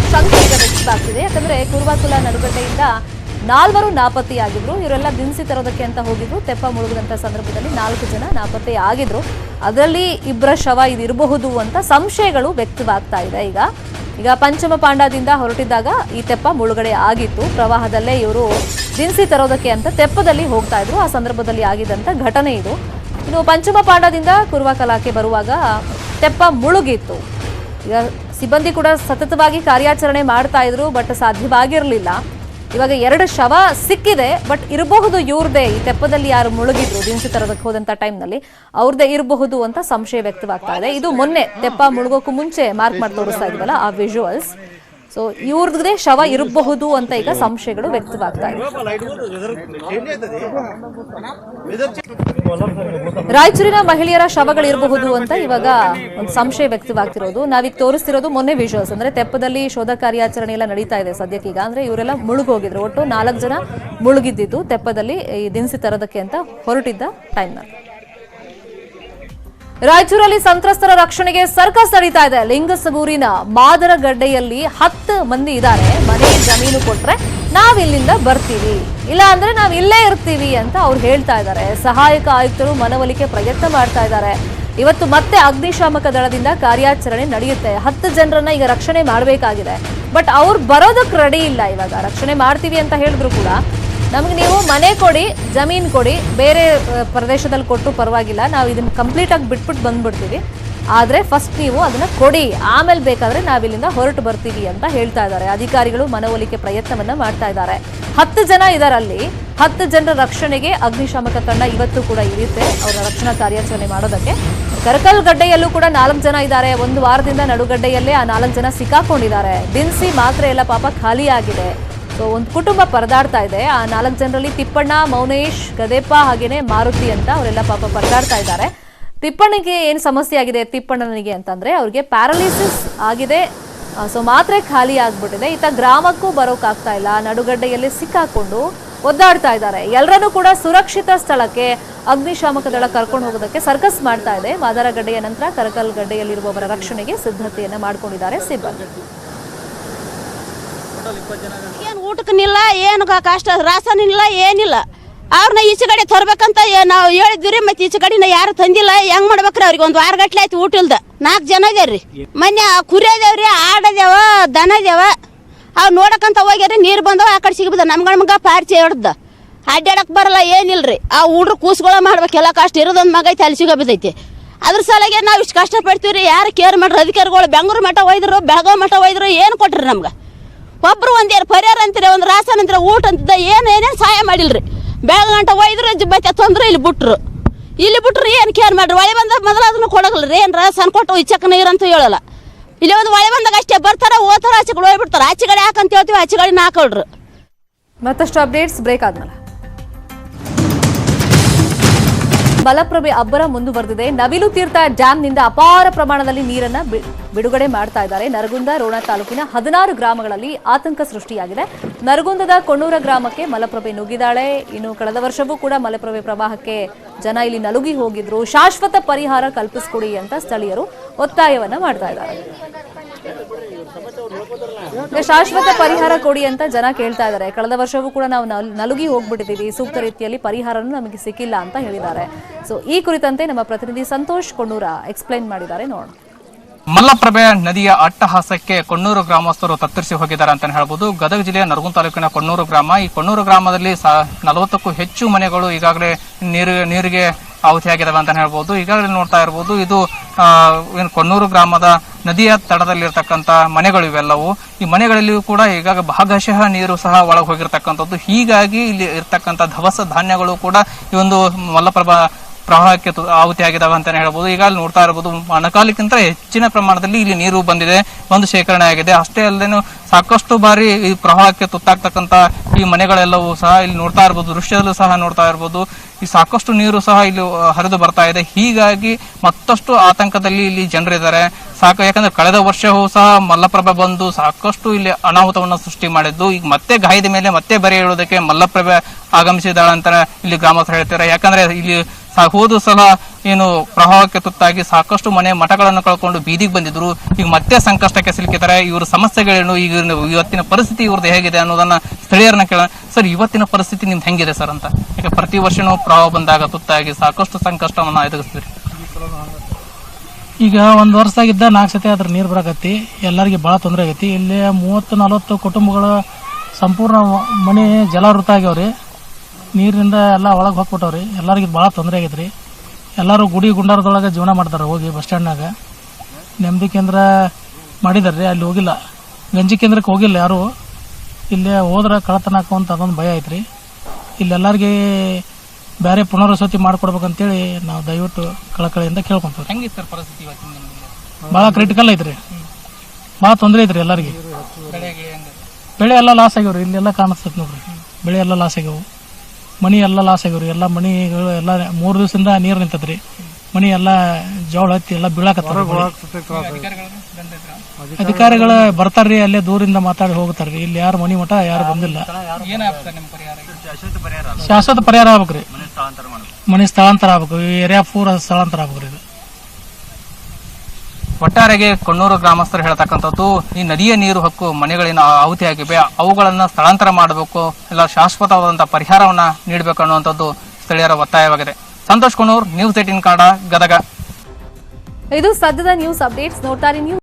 ಈಗ ವ್ಯಕ್ತವಾಗ್ತಿದೆ. ಯಾಕಂದ್ರೆ ಕುರುವಾಕುಲ ನಡುಗಡ್ಡೆಯಿಂದ ನಾಲ್ವರು ನಾಪತ್ತೆಯಾಗಿದ್ರು. ಇವರೆಲ್ಲ ದಿನಸಿ ತರೋದಕ್ಕೆ ಅಂತ ಹೋಗಿದ್ರು. ತೆಪ್ಪ ಮುಳುಗದಂತ ಸಂದರ್ಭದಲ್ಲಿ ನಾಲ್ಕು ಜನ ನಾಪತ್ತೆ ಆಗಿದ್ರು. ಅದರಲ್ಲಿ ಇಬ್ಬರ ಶವ ಇದಿರಬಹುದು ಅಂತ ಸಂಶಯಗಳು ವ್ಯಕ್ತವಾಗ್ತಾ ಇದೆ. ಈಗ ಈಗ ಪಂಚಮ ಪಾಂಡದಿಂದ ಹೊರಟಿದ್ದಾಗ ಈ ತೆಪ್ಪ ಮುಳುಗಡೆ ಆಗಿತ್ತು. ಪ್ರವಾಹದಲ್ಲೇ ಇವರು ದಿನಸಿ ತರೋದಕ್ಕೆ ಅಂತ ತೆಪ್ಪದಲ್ಲಿ ಹೋಗ್ತಾ ಇದ್ರು. ಆ ಸಂದರ್ಭದಲ್ಲಿ ಆಗಿದ್ದಂತ ಘಟನೆ ಇದು. ಇನ್ನು ಪಂಚಮ ಪಾಂಡದಿಂದ ಕುರುವಾಕಲಾಕ್ಕೆ ಬರುವಾಗ ತೆಪ್ಪ ಮುಳುಗಿತ್ತು. ಈಗ ಸಿಬ್ಬಂದಿ ಕೂಡ ಸತತವಾಗಿ ಕಾರ್ಯಾಚರಣೆ ಮಾಡ್ತಾ ಇದ್ರು, ಬಟ್ ಸಾಧ್ಯವಾಗಿರಲಿಲ್ಲ. ಇವಾಗ ಎರಡು ಶವ ಸಿಕ್ಕಿದೆ, ಬಟ್ ಇರಬಹುದು ಇವ್ರದೇ. ಈ ತೆಪ್ಪದಲ್ಲಿ ಯಾರು ಮುಳುಗಿದ್ರು, ದಿನಸಿ ತರೋದಕ್ಕೆ ಹೋದಂತ ಟೈಮ್ನಲ್ಲಿ ಅವ್ರದೇ ಇರಬಹುದು ಅಂತ ಸಂಶಯ ವ್ಯಕ್ತವಾಗ್ತಾ ಇದೆ. ಇದು ಮೊನ್ನೆ ತೆಪ್ಪ ಮುಳುಗೋಕು ಮುಂಚೆ ಮಾರ್ಕ್ ಮಾಡಿ ತೋರಿಸ್ತಾ ಇದ್ವಲ್ಲ ಆ ವಿಜುವಲ್ಸ್ ಸೊ ಇವ್ರದ್ದೇ ಶವ ಇರಬಹುದು ಅಂತ ಈಗ ಸಂಶಯಗಳು ವ್ಯಕ್ತವಾಗ್ತಾ ಇದೆ. ರಾಯಚೂರಿನ ಮಹಿಳೆಯರ ಶವಗಳಿರಬಹುದು ಅಂತ ಇವಾಗ ಒಂದು ಸಂಶಯ ವ್ಯಕ್ತವಾಗ್ತಿರೋದು. ನಾವೀಗ ತೋರಿಸ್ತಿರೋದು ಮೊನ್ನೆ ವಿಜುವಲ್ಸ್ ಅಂದ್ರೆ ತೆಪ್ಪದಲ್ಲಿ ಶೋಧ ಕಾರ್ಯಾಚರಣೆ ಎಲ್ಲ ನಡೀತಾ ಇದೆ ಸದ್ಯಕ್ಕೀಗ ಅಂದ್ರೆ ಇವರೆಲ್ಲ ಮುಳುಗೋಗಿದ್ರು. ಒಟ್ಟು ನಾಲ್ಕು ಜನ ಮುಳುಗಿದ್ದಿದ್ದು ತೆಪ್ಪದಲ್ಲಿ ಈ ದಿನಸಿ ತರೋದಕ್ಕೆ ಅಂತ ಹೊರಟಿದ್ದ ಟೈಮ್ನಲ್ಲಿ ರಾಯಚೂರಲ್ಲಿ ಸಂತ್ರಸ್ತರ ರಕ್ಷಣೆಗೆ ಸರ್ಕಸ್ ನಡೀತಾ ಇದೆ. ಲಿಂಗಸಗೂರಿನ ಮಾದರಗಡ್ಡೆಯಲ್ಲಿ ಹತ್ತು ಮಂದಿ ಇದ್ದಾರೆ. ಮನೆ ಜಮೀನು ಕೊಟ್ರೆ ನಾವ್ ಇಲ್ಲಿಂದ ಬರ್ತೀವಿ. ಇಲ್ಲ ಅಂದ್ರೆ ನಾವ್ ಇಲ್ಲೇ ಇರ್ತೀವಿ ಅಂತ ಅವ್ರು ಹೇಳ್ತಾ ಇದ್ದಾರೆ. ಸಹಾಯಕ ಆಯುಕ್ತರು ಮನವೊಲಿಕೆ ಪ್ರಯತ್ನ ಮಾಡ್ತಾ ಇದ್ದಾರೆ. ಇವತ್ತು ಮತ್ತೆ ಅಗ್ನಿಶಾಮಕ ದಳದಿಂದ ಕಾರ್ಯಾಚರಣೆ ನಡೆಯುತ್ತೆ. ಹತ್ತು ಜನರನ್ನ ಈಗ ರಕ್ಷಣೆ ಮಾಡಬೇಕಾಗಿದೆ. ಬಟ್ ಅವ್ರು ಬರೋದಕ್ಕೆ ರೆಡಿ ಇಲ್ಲ ಇವಾಗ. ರಕ್ಷಣೆ ಮಾಡ್ತೀವಿ ಅಂತ ಹೇಳಿದ್ರು ಕೂಡ ನಮ್ಗೆ ನೀವು ಮನೆ ಕೊಡಿ, ಜಮೀನು ಕೊಡಿ, ಬೇರೆ ಪ್ರದೇಶದಲ್ಲಿ ಕೊಟ್ಟು ಪರವಾಗಿಲ್ಲ. ನಾವು ಇದನ್ನು ಕಂಪ್ಲೀಟ್ ಆಗಿ ಬಿಟ್ಬಿಟ್ಟು ಬಂದ್ಬಿಡ್ತೀವಿ. ಆದರೆ ಫಸ್ಟ್ ನೀವು ಅದನ್ನು ಕೊಡಿ. ಆಮೇಲೆ ಬೇಕಾದರೆ ನಾವಿಲ್ಲಿಂದ ಹೊರಟು ಬರ್ತೀವಿ ಅಂತ ಹೇಳ್ತಾ ಇದ್ದಾರೆ. ಅಧಿಕಾರಿಗಳು ಮನವೊಲಿಕೆ ಪ್ರಯತ್ನವನ್ನು ಮಾಡ್ತಾ ಇದ್ದಾರೆ. ಹತ್ತು ಜನ ಇದ್ದಾರೆ ಅಲ್ಲಿ ಹತ್ತು ಜನರ ರಕ್ಷಣೆಗೆ ಅಗ್ನಿಶಾಮಕ ತಂಡ ಇವತ್ತು ಕೂಡ ಇರುತ್ತೆ. ಅವರ ರಕ್ಷಣಾ ಕಾರ್ಯಾಚರಣೆ ಮಾಡೋದಕ್ಕೆ. ಕರಕಲ್ ಗಡ್ಡೆಯಲ್ಲೂ ಕೂಡ ನಾಲ್ಕು ಜನ ಇದ್ದಾರೆ. ಒಂದು ವಾರದಿಂದ ನಡುಗಡ್ಡೆಯಲ್ಲೇ ಆ ನಾಲ್ಕು ಜನ ಸಿಕ್ಕಾಕೊಂಡಿದ್ದಾರೆ. ದಿನಸಿ ಮಾತ್ರ ಎಲ್ಲ ಪಾಪ ಖಾಲಿಯಾಗಿದೆ. ಸೊ ಒಂದು ಕುಟುಂಬ ಪರದಾಡ್ತಾ ಇದೆ. ಆ ನಾಲ್ಕು ಜನರಲ್ಲಿ ತಿಪ್ಪಣ್ಣ, ಮೌನೇಶ್ ಗದೇಪ ಹಾಗೇನೆ ಮಾರುತಿ ಅಂತ ಅವರೆಲ್ಲ ಪಾಪ ಪರದಾಡ್ತಾ ಇದ್ದಾರೆ. ತಿಪ್ಪಣ್ಣಿಗೆ ಏನು ಸಮಸ್ಯೆ ಆಗಿದೆ ತಿಪ್ಪಣ್ಣನಿಗೆ ಅಂತಂದ್ರೆ ಅವ್ರಿಗೆ ಪ್ಯಾರಲಿಸಿಸ್ ಆಗಿದೆ. ಸೊ ಮಾತ್ರೆ ಖಾಲಿ ಆಗ್ಬಿಟ್ಟಿದೆ. ಈತ ಗ್ರಾಮಕ್ಕೂ ಬರೋಕ್ಕಾಗ್ತಾ ಇಲ್ಲ. ನಡುಗಡ್ಡೆಯಲ್ಲಿ ಸಿಕ್ಕಾಕೊಂಡು ಒದ್ದಾಡ್ತಾ ಇದ್ದಾರೆ. ಎಲ್ಲರನ್ನೂ ಕೂಡ ಸುರಕ್ಷಿತ ಸ್ಥಳಕ್ಕೆ ಅಗ್ನಿಶಾಮಕ ದಳ ಕರ್ಕೊಂಡು ಹೋಗೋದಕ್ಕೆ ಸರ್ಕಸ್ ಮಾಡ್ತಾ ಇದೆ. ಮಾದರಗಡ್ಡೆಯ ನಂತರ ಕರಕಲ್ ಗಡ್ಡೆಯಲ್ಲಿರುವವರ ರಕ್ಷಣೆಗೆ ಸಿದ್ಧತೆಯನ್ನು ಮಾಡ್ಕೊಂಡಿದ್ದಾರೆ ಸಿಬ್ಬಂದಿ. ಏನು ಊಟಕ್ಕೆ ನಿಲ್ಲ ಏನು ಕಷ್ಟ ರಾಸನಿಲ್ಲ ಏನಿಲ್ಲ. ಅವ್ರನ್ನ ಈಚೆ ಕಡೆ ತರ್ಬೇಕಂತ ನಾವು ಹೇಳಿದ್ವಿ ಮತ್ತೆ ಈಚೆ ಕಡೆನ ಯಾರು ತಂದಿಲ್ಲ. ಹೆಂಗ್ ಮಾಡ್ಬೇಕ್ರಿ ಅವ್ರಿಗೆ? ಒಂದು ವಾರ ಗಟ್ಲೆ ಆಯ್ತು ಊಟ ಇಲ್ದ. ನಾಲ್ಕು ಜನ ಇದೇವ್ರಿ ಮೊನ್ನೆ ಕುರಿ ಅದೇವ್ರಿ ಆಡದೇವ ದನ ಅದೇವ. ಅವ್ ನೋಡಕಂತ ಹೋಗ್ಯಾರಿ ನೀರು ಬಂದವ, ಆ ಕಡೆ ಸಿಗ್ಬಿದ ನಮ್ಗಳ ಮಗ ಪಾರ್ಚಿ ಹೊಡ್ದ. ಅಡ್ಡಾಡಕ್ ಬರಲ್ಲ, ಏನಿಲ್ರಿ. ಆ ಹುಡ್ರು ಕೂಸ್ಗಳ ಮಾಡ್ಬೇಕು, ಎಲ್ಲ ಕಷ್ಟ. ಇರೋದೊಂದು ಮಗ ಐತಿ, ಅಲ್ಲಿ ಸಿಗ ಅದ್ರ ಸಲಗೆ ನಾವು ಇಷ್ಟು ಕಷ್ಟಪಡ್ತೀವಿ ರೀ ಯಾರು ಕೇರ್ ಮಾಡ್ರಿ? ಅಧಿಕಾರಿಗಳು, ಬೆಂಗಳೂರು ಮಠ ಒಯ್ದ್ರು, ಬೆಳಗಾವ್ ಮಠ ಒಯ್ದ್ರು, ಏನು ಕೊಟ್ರಿ ನಮ್ಗೆ? ಒಬ್ರು ಒಂದೇ ಏನು ಪರಿಹಾರ ಅಂತೀರಿ, ಒಂದು ರಾಸನ್ ಅಂತೀರಿ, ಊಟ ಅಂತ ಏನು ಏನೇನು ಸಹಾಯ ಮಾಡಿಲ್ರಿ. ಬೆಳಗಂಟ ಒಯ್ದ್ರು ಬತ್ತೆ ತೊಂದ್ರೆ ಇಲ್ಲಿ ಬಿಟ್ರು. ಇಲ್ಲಿ ಬಿಟ್ರು ಏನು ಕೇರ್ ಮಾಡ್ರಿ? ಒಳೆ ಬಂದ ಮೊದಲು ಅದನ್ನು ಕೊಡಗಲ್ಲ ರೀ ಏನು ರಾಸನ್ ಕೊಟ್ಟು ಇಚ್ಚಕ್ಕ ನೀರು ಅಂತ ಹೇಳಲ್ಲ. ಇಲ್ಲಿ ಒಂದು ಒಳೆ ಬಂದಾಗ ಅಷ್ಟೇ, ಬರ್ತಾರ, ಓದ್ತಾರೆ ಹಚ್ಚಿಗಳು ಹೋಗ್ಬಿಡ್ತಾರೆ ಹಚ್ಚಿಗಳು ಯಾಕಂತ ಹೇಳ್ತೀವಿ, ಆಚೆಗಡೆ ಹಾಕೊಳ್ರಿ ಮತ್ತಷ್ಟು ಅಪ್ಡೇಟ್ಸ್ ಬ್ರೇಕ್ ಆದ್ಮೇಲೆ. ಮಲಪ್ರಭೆ ಅಬ್ಬರ ಮುಂದುವರೆದಿದೆ. ನವಿಲು ತೀರ್ಥ ಡ್ಯಾಂನಿಂದ ಅಪಾರ ಪ್ರಮಾಣದಲ್ಲಿ ನೀರನ್ನ ಬಿಡುಗಡೆ ಮಾಡ್ತಾ ಇದ್ದಾರೆ. ನರಗುಂದ, ರೋಣ ತಾಲೂಕಿನ ಹದಿನಾರು ಗ್ರಾಮಗಳಲ್ಲಿ ಆತಂಕ ಸೃಷ್ಟಿಯಾಗಿದೆ. ನರಗುಂದದ ಕೊಣ್ಣೂರ ಗ್ರಾಮಕ್ಕೆ ಮಲಪ್ರಭೆ ನುಗ್ಗಿದಾಳೆ ಇನ್ನು ಕಳೆದ ವರ್ಷವೂ ಕೂಡ ಮಲಪ್ರಭೆ ಪ್ರವಾಹಕ್ಕೆ ಜನ ಇಲ್ಲಿ ನಲುಗಿ ಹೋಗಿದ್ರು. ಶಾಶ್ವತ ಪರಿಹಾರ ಕಲ್ಪಿಸಿಕೊಡಿ ಅಂತ ಸ್ಥಳೀಯರು ಒತ್ತಾಯವನ್ನ ಮಾಡ್ತಾ ಇದ್ದಾರೆ. ಶಾಶ್ವತ ಪರಿಹಾರ ಕೊಡಿ ಅಂತ ಜನ ಕೇಳ್ತಾ ಇದ್ದಾರೆ. ಕಳೆದ ವರ್ಷವೂ ಕೂಡ ನಾವು ನಲ್- ನಲುಗಿ ಹೋಗ್ಬಿಟ್ಟಿದ್ದೀವಿ. ಸೂಕ್ತ ರೀತಿಯಲ್ಲಿ ಪರಿಹಾರನೂ ನಮಗೆ ಸಿಕ್ಕಿಲ್ಲ ಅಂತ ಹೇಳಿದ್ದಾರೆ. ಸೊ ಈ ಕುರಿತಂತೆ ನಮ್ಮ ಪ್ರತಿನಿಧಿ ಸಂತೋಷ್ ಕೊಣ್ಣೂರ ಎಕ್ಸ್ಪ್ಲೈನ್ ಮಾಡಿದ್ದಾರೆ. ನೋಡೋಣ. ಮಲ್ಲಪ್ರಭೆ ನದಿಯ ಅಟ್ಟಹಾಸಕ್ಕೆ ಕೊಣ್ಣೂರು ಗ್ರಾಮಸ್ಥರು ತತ್ತರಿಸಿ ಹೋಗಿದ್ದಾರೆ ಅಂತ ಹೇಳ್ಬೋದು. ಗದಗ ಜಿಲ್ಲೆಯ ನರಗುಂದ ತಾಲೂಕಿನ ಕೊಣ್ಣೂರು ಗ್ರಾಮ. ಈ ಕೊಣ್ಣೂರು ಗ್ರಾಮದಲ್ಲಿ ನಲವತ್ತಕ್ಕೂ ಹೆಚ್ಚು ಮನೆಗಳು ಈಗಾಗಲೇ ನೀರು, ನೀರಿಗೆ ಆಹುತಿಯಾಗಿದ್ದಾವೆ ಅಂತ ಹೇಳ್ಬೋದು. ಈಗಾಗಲೇ ನೋಡ್ತಾ ಇರ್ಬೋದು, ಇದು ಏನು ಕೊನ್ನೂರು ಗ್ರಾಮದ ನದಿಯ ತಡದಲ್ಲಿರ್ತಕ್ಕಂಥ ಮನೆಗಳು ಇವೆಲ್ಲವು. ಈ ಮನೆಗಳಲ್ಲಿಯೂ ಕೂಡ ಈಗಾಗ ಭಾಗಶಃ ನೀರು ಸಹ ಒಳಗೆ ಹೋಗಿರ್ತಕ್ಕಂಥದ್ದು. ಹೀಗಾಗಿ ಇಲ್ಲಿ ಇರ್ತಕ್ಕಂಥ ಧವಸ ಧಾನ್ಯಗಳು ಕೂಡ ಈ ಒಂದು ಮಲ್ಲಪ್ರಭಾ ಪ್ರವಾಹಕ್ಕೆ ತು- ಆಹುತಿಯಾಗಿದ್ದಾವೆ ಅಂತಾನೆ ಹೇಳ್ಬೋದು. ಈಗ ಅಲ್ಲಿ ನೋಡ್ತಾ ಇರಬಹುದು ಅಣಕಾಲಿಕ್ಕಿಂತ ಹೆಚ್ಚಿನ ಪ್ರಮಾಣದಲ್ಲಿ ಇಲ್ಲಿ ನೀರು ಬಂದಿದೆ. ಒಂದು ಶೇಖರಣೆ ಆಗಿದೆ. ಅಷ್ಟೇ ಅಲ್ಲದೆ ಸಾಕಷ್ಟು ಬಾರಿ ಈ ಪ್ರವಾಹಕ್ಕೆ ತುತ್ತಾಗ್ತಕ್ಕಂತ ಈ ಮನೆಗಳೆಲ್ಲವೂ ಸಹ ಇಲ್ಲಿ ನೋಡ್ತಾ ಇರಬಹುದು ದೃಶ್ಯದಲ್ಲೂ ಸಹ ನೋಡ್ತಾ ಇರಬಹುದು ಈ ಸಾಕಷ್ಟು ನೀರು ಸಹ ಇಲ್ಲಿ ಹರಿದು ಬರ್ತಾ ಇದೆ. ಹೀಗಾಗಿ ಮತ್ತಷ್ಟು ಆತಂಕದಲ್ಲಿ ಇಲ್ಲಿ ಜನರಿದ್ದಾರೆ. ಸಾಕು ಯಾಕಂದ್ರೆ ಕಳೆದ ವರ್ಷವೂ ಸಹ ಮಲ್ಲಪ್ರಭೆ ಬಂದು ಸಾಕಷ್ಟು ಇಲ್ಲಿ ಅನಾಹುತವನ್ನು ಸೃಷ್ಟಿ ಮಾಡಿದ್ದು. ಈಗ ಮತ್ತೆ ಗಾಯದ ಮೇಲೆ ಮತ್ತೆ ಬರೆ ಹೇಳೋದಕ್ಕೆ ಮಲ್ಲಪ್ರಭೆ ಆಗಮಿಸಿದಾಳ ಅಂತ ಇಲ್ಲಿ ಗ್ರಾಮಸ್ಥರು ಹೇಳ್ತಾರೆ. ಯಾಕಂದ್ರೆ ಇಲ್ಲಿ ಹೋದ ಸಲ ಏನು ಪ್ರವಾಹಕ್ಕೆ ತುತ್ತಾಗಿ ಸಾಕಷ್ಟು ಮನೆ ಮಠಗಳನ್ನು ಕಳ್ಕೊಂಡು ಬೀದಿಗೆ ಬಂದಿದ್ರು. ಈಗ ಮತ್ತೆ ಸಂಕಷ್ಟಕ್ಕೆ ಸಿಲುಕಿದ್ದಾರೆ. ಇವ್ರ ಸಮಸ್ಯೆಗಳೇನು? ಈಗ ಇವತ್ತಿನ ಪರಿಸ್ಥಿತಿ ಇವ್ರದ್ದು ಹೇಗಿದೆ ಅನ್ನೋದನ್ನ ಸ್ಥಳೀಯರನ್ನ ಕೇಳ ಸರ್, ಇವತ್ತಿನ ಪರಿಸ್ಥಿತಿ ನಿಮ್ದು ಹೆಂಗಿದೆ ಸರ್ ಅಂತ? ಈಗ ಪ್ರತಿ ವರ್ಷನೂ ಪ್ರವಾಹ ಬಂದಾಗ ತುತ್ತಾಗಿ ಸಾಕಷ್ಟು ಸಂಕಷ್ಟವನ್ನ ಎದುರಿಸ್ತೀರಿ? ಈಗ ಒಂದು ವರ್ಷ ಆಗಿದ್ದ ನಾಲ್ಕು ಸತಿ ಅದ್ರ ನೀರು ಬರಕತ್ತಿ ಎಲ್ಲರಿಗೆ ಭಾಳ ತೊಂದರೆ ಆಗೈತಿ. ಇಲ್ಲಿ ಮೂವತ್ತು ನಲವತ್ತು ಕುಟುಂಬಗಳ ಸಂಪೂರ್ಣ ಮನೆ ಜಲಾವೃತ ಆಗ್ಯಾವ್ರಿ. ನೀರಿನಿಂದ ಎಲ್ಲ ಒಳಗೆ ಹೋಗ್ಬಿಟ್ಟವ್ರಿ. ಎಲ್ಲರಿಗೆ ಭಾಳ ತೊಂದರೆ ಆಗೈತ್ರಿ. ಎಲ್ಲರೂ ಗುಡಿ ಗುಂಡಾರದೊಳಗೆ ಜೀವನ ಮಾಡ್ತಾರೆ ಹೋಗಿ ಬಸ್ ಸ್ಟ್ಯಾಂಡ್ನಾಗ. ನೆಮ್ಮದಿ ಕೇಂದ್ರ ಮಾಡಿದಾರೆ ಅಲ್ಲಿ ಹೋಗಿಲ್ಲ. ಗಂಜಿ ಕೇಂದ್ರಕ್ಕೆ ಹೋಗಿಲ್ಲ ಯಾರು. ಇಲ್ಲೇ ಹೋದ್ರೆ ಕಳತನ ಹಾಕುವಂತ ಅದೊಂದು ಭಯ ಐತ್ರಿ. ಇಲ್ಲೆಲ್ಲರಿಗೆ ಬೇರೆ ಪುನರ್ವಸತಿ ಮಾಡಿಕೊಡ್ಬೇಕಂತೇಳಿ ನಾವು ದಯವಿಟ್ಟು ಕಳಕಳಿಯಿಂದ ಕೇಳ್ಕೊಂತೀವಿ ಸರ್ ಪರಿಸ್ಥಿತಿ? ಭಾಳ ಕ್ರಿಟಿಕಲ್ ಐತ್ರಿ. ಭಾಳ ತೊಂದರೆ ಐತ್ರಿ ಎಲ್ಲರಿಗೆ? ಬೆಳೆ ಎಲ್ಲ ಲಾಸ್ ಆಗ್ಯಾವ್ರಿ. ಇಲ್ಲೆಲ್ಲ ಕಾಣಿಸ್ತೈತಿ ನೋಡ್ರಿ. ಬೆಳೆ ಎಲ್ಲ ಲಾಸ್ ಆಗ್ಯಾವು. ಮನಿ ಎಲ್ಲ ಲಾಸ್ ಆಗ್ಯಾವ್ರಿ ಎಲ್ಲ ಮನಿಗಳು ಎಲ್ಲ ಮೂರು ದಿವಸದಿಂದ ನೀರು ನಿಂತದ್ರಿ. ಮನಿ ಎಲ್ಲ ಜೋಳ ಹತ್ತಿ ಎಲ್ಲ ಬೀಳಾಕತ್ತಾರ ಅಧಿಕಾರಿಗಳು ಬರ್ತಾರ್ರಿ, ಅಲ್ಲೇ ದೂರಿಂದ ಮಾತಾಡಿ ಹೋಗ್ತಾರ್ರಿ. ಇಲ್ಲಿ ಯಾರು ಮನಿ ಮಠ, ಯಾರು ಬಂದಿಲ್ಲ. ಶಾಶ್ವತ ಪರಿಹಾರ ಆಗ್ಬೇಕ್ರಿ. ಮನಿ ಸ್ಥಳಾಂತರ ಆಗ್ಬೇಕು. ಏರಿಯಾ ಪೂರ ಸ್ಥಳಾಂತರ ಆಗ್ಬೇಕ್ರಿ ಒಟ್ಟಾರೆಗೆ ಕೊಣ್ಣೂರು ಗ್ರಾಮಸ್ಥರು ಹೇಳ್ತಕ್ಕಂಥದ್ದು, ಈ ನದಿಯ ನೀರು ಹಕ್ಕು ಮನೆಗಳಿನ ಆಹುತಿಯಾಗಿವೆ ಅವುಗಳನ್ನು ಸ್ಥಳಾಂತರ ಮಾಡಬೇಕು, ಇಲ್ಲ ಶಾಶ್ವತವಾದಂಥ ಪರಿಹಾರವನ್ನ ನೀಡಬೇಕು ಅನ್ನುವಂಥದ್ದು ಸ್ಥಳೀಯರ ಒತ್ತಾಯವಾಗಿದೆ. ಸಂತೋಷ್ ಕೊಣ್ಣೂರ್, ನ್ಯೂಸ್ ಏಟಿನ್ ಕಾಡ, ಗದಗ. ಇದು ಸದ್ಯದ ನ್ಯೂಸ್ ಅಪ್ಡೇಟ್ಸ್. ನೋಡ್ತಾರೆ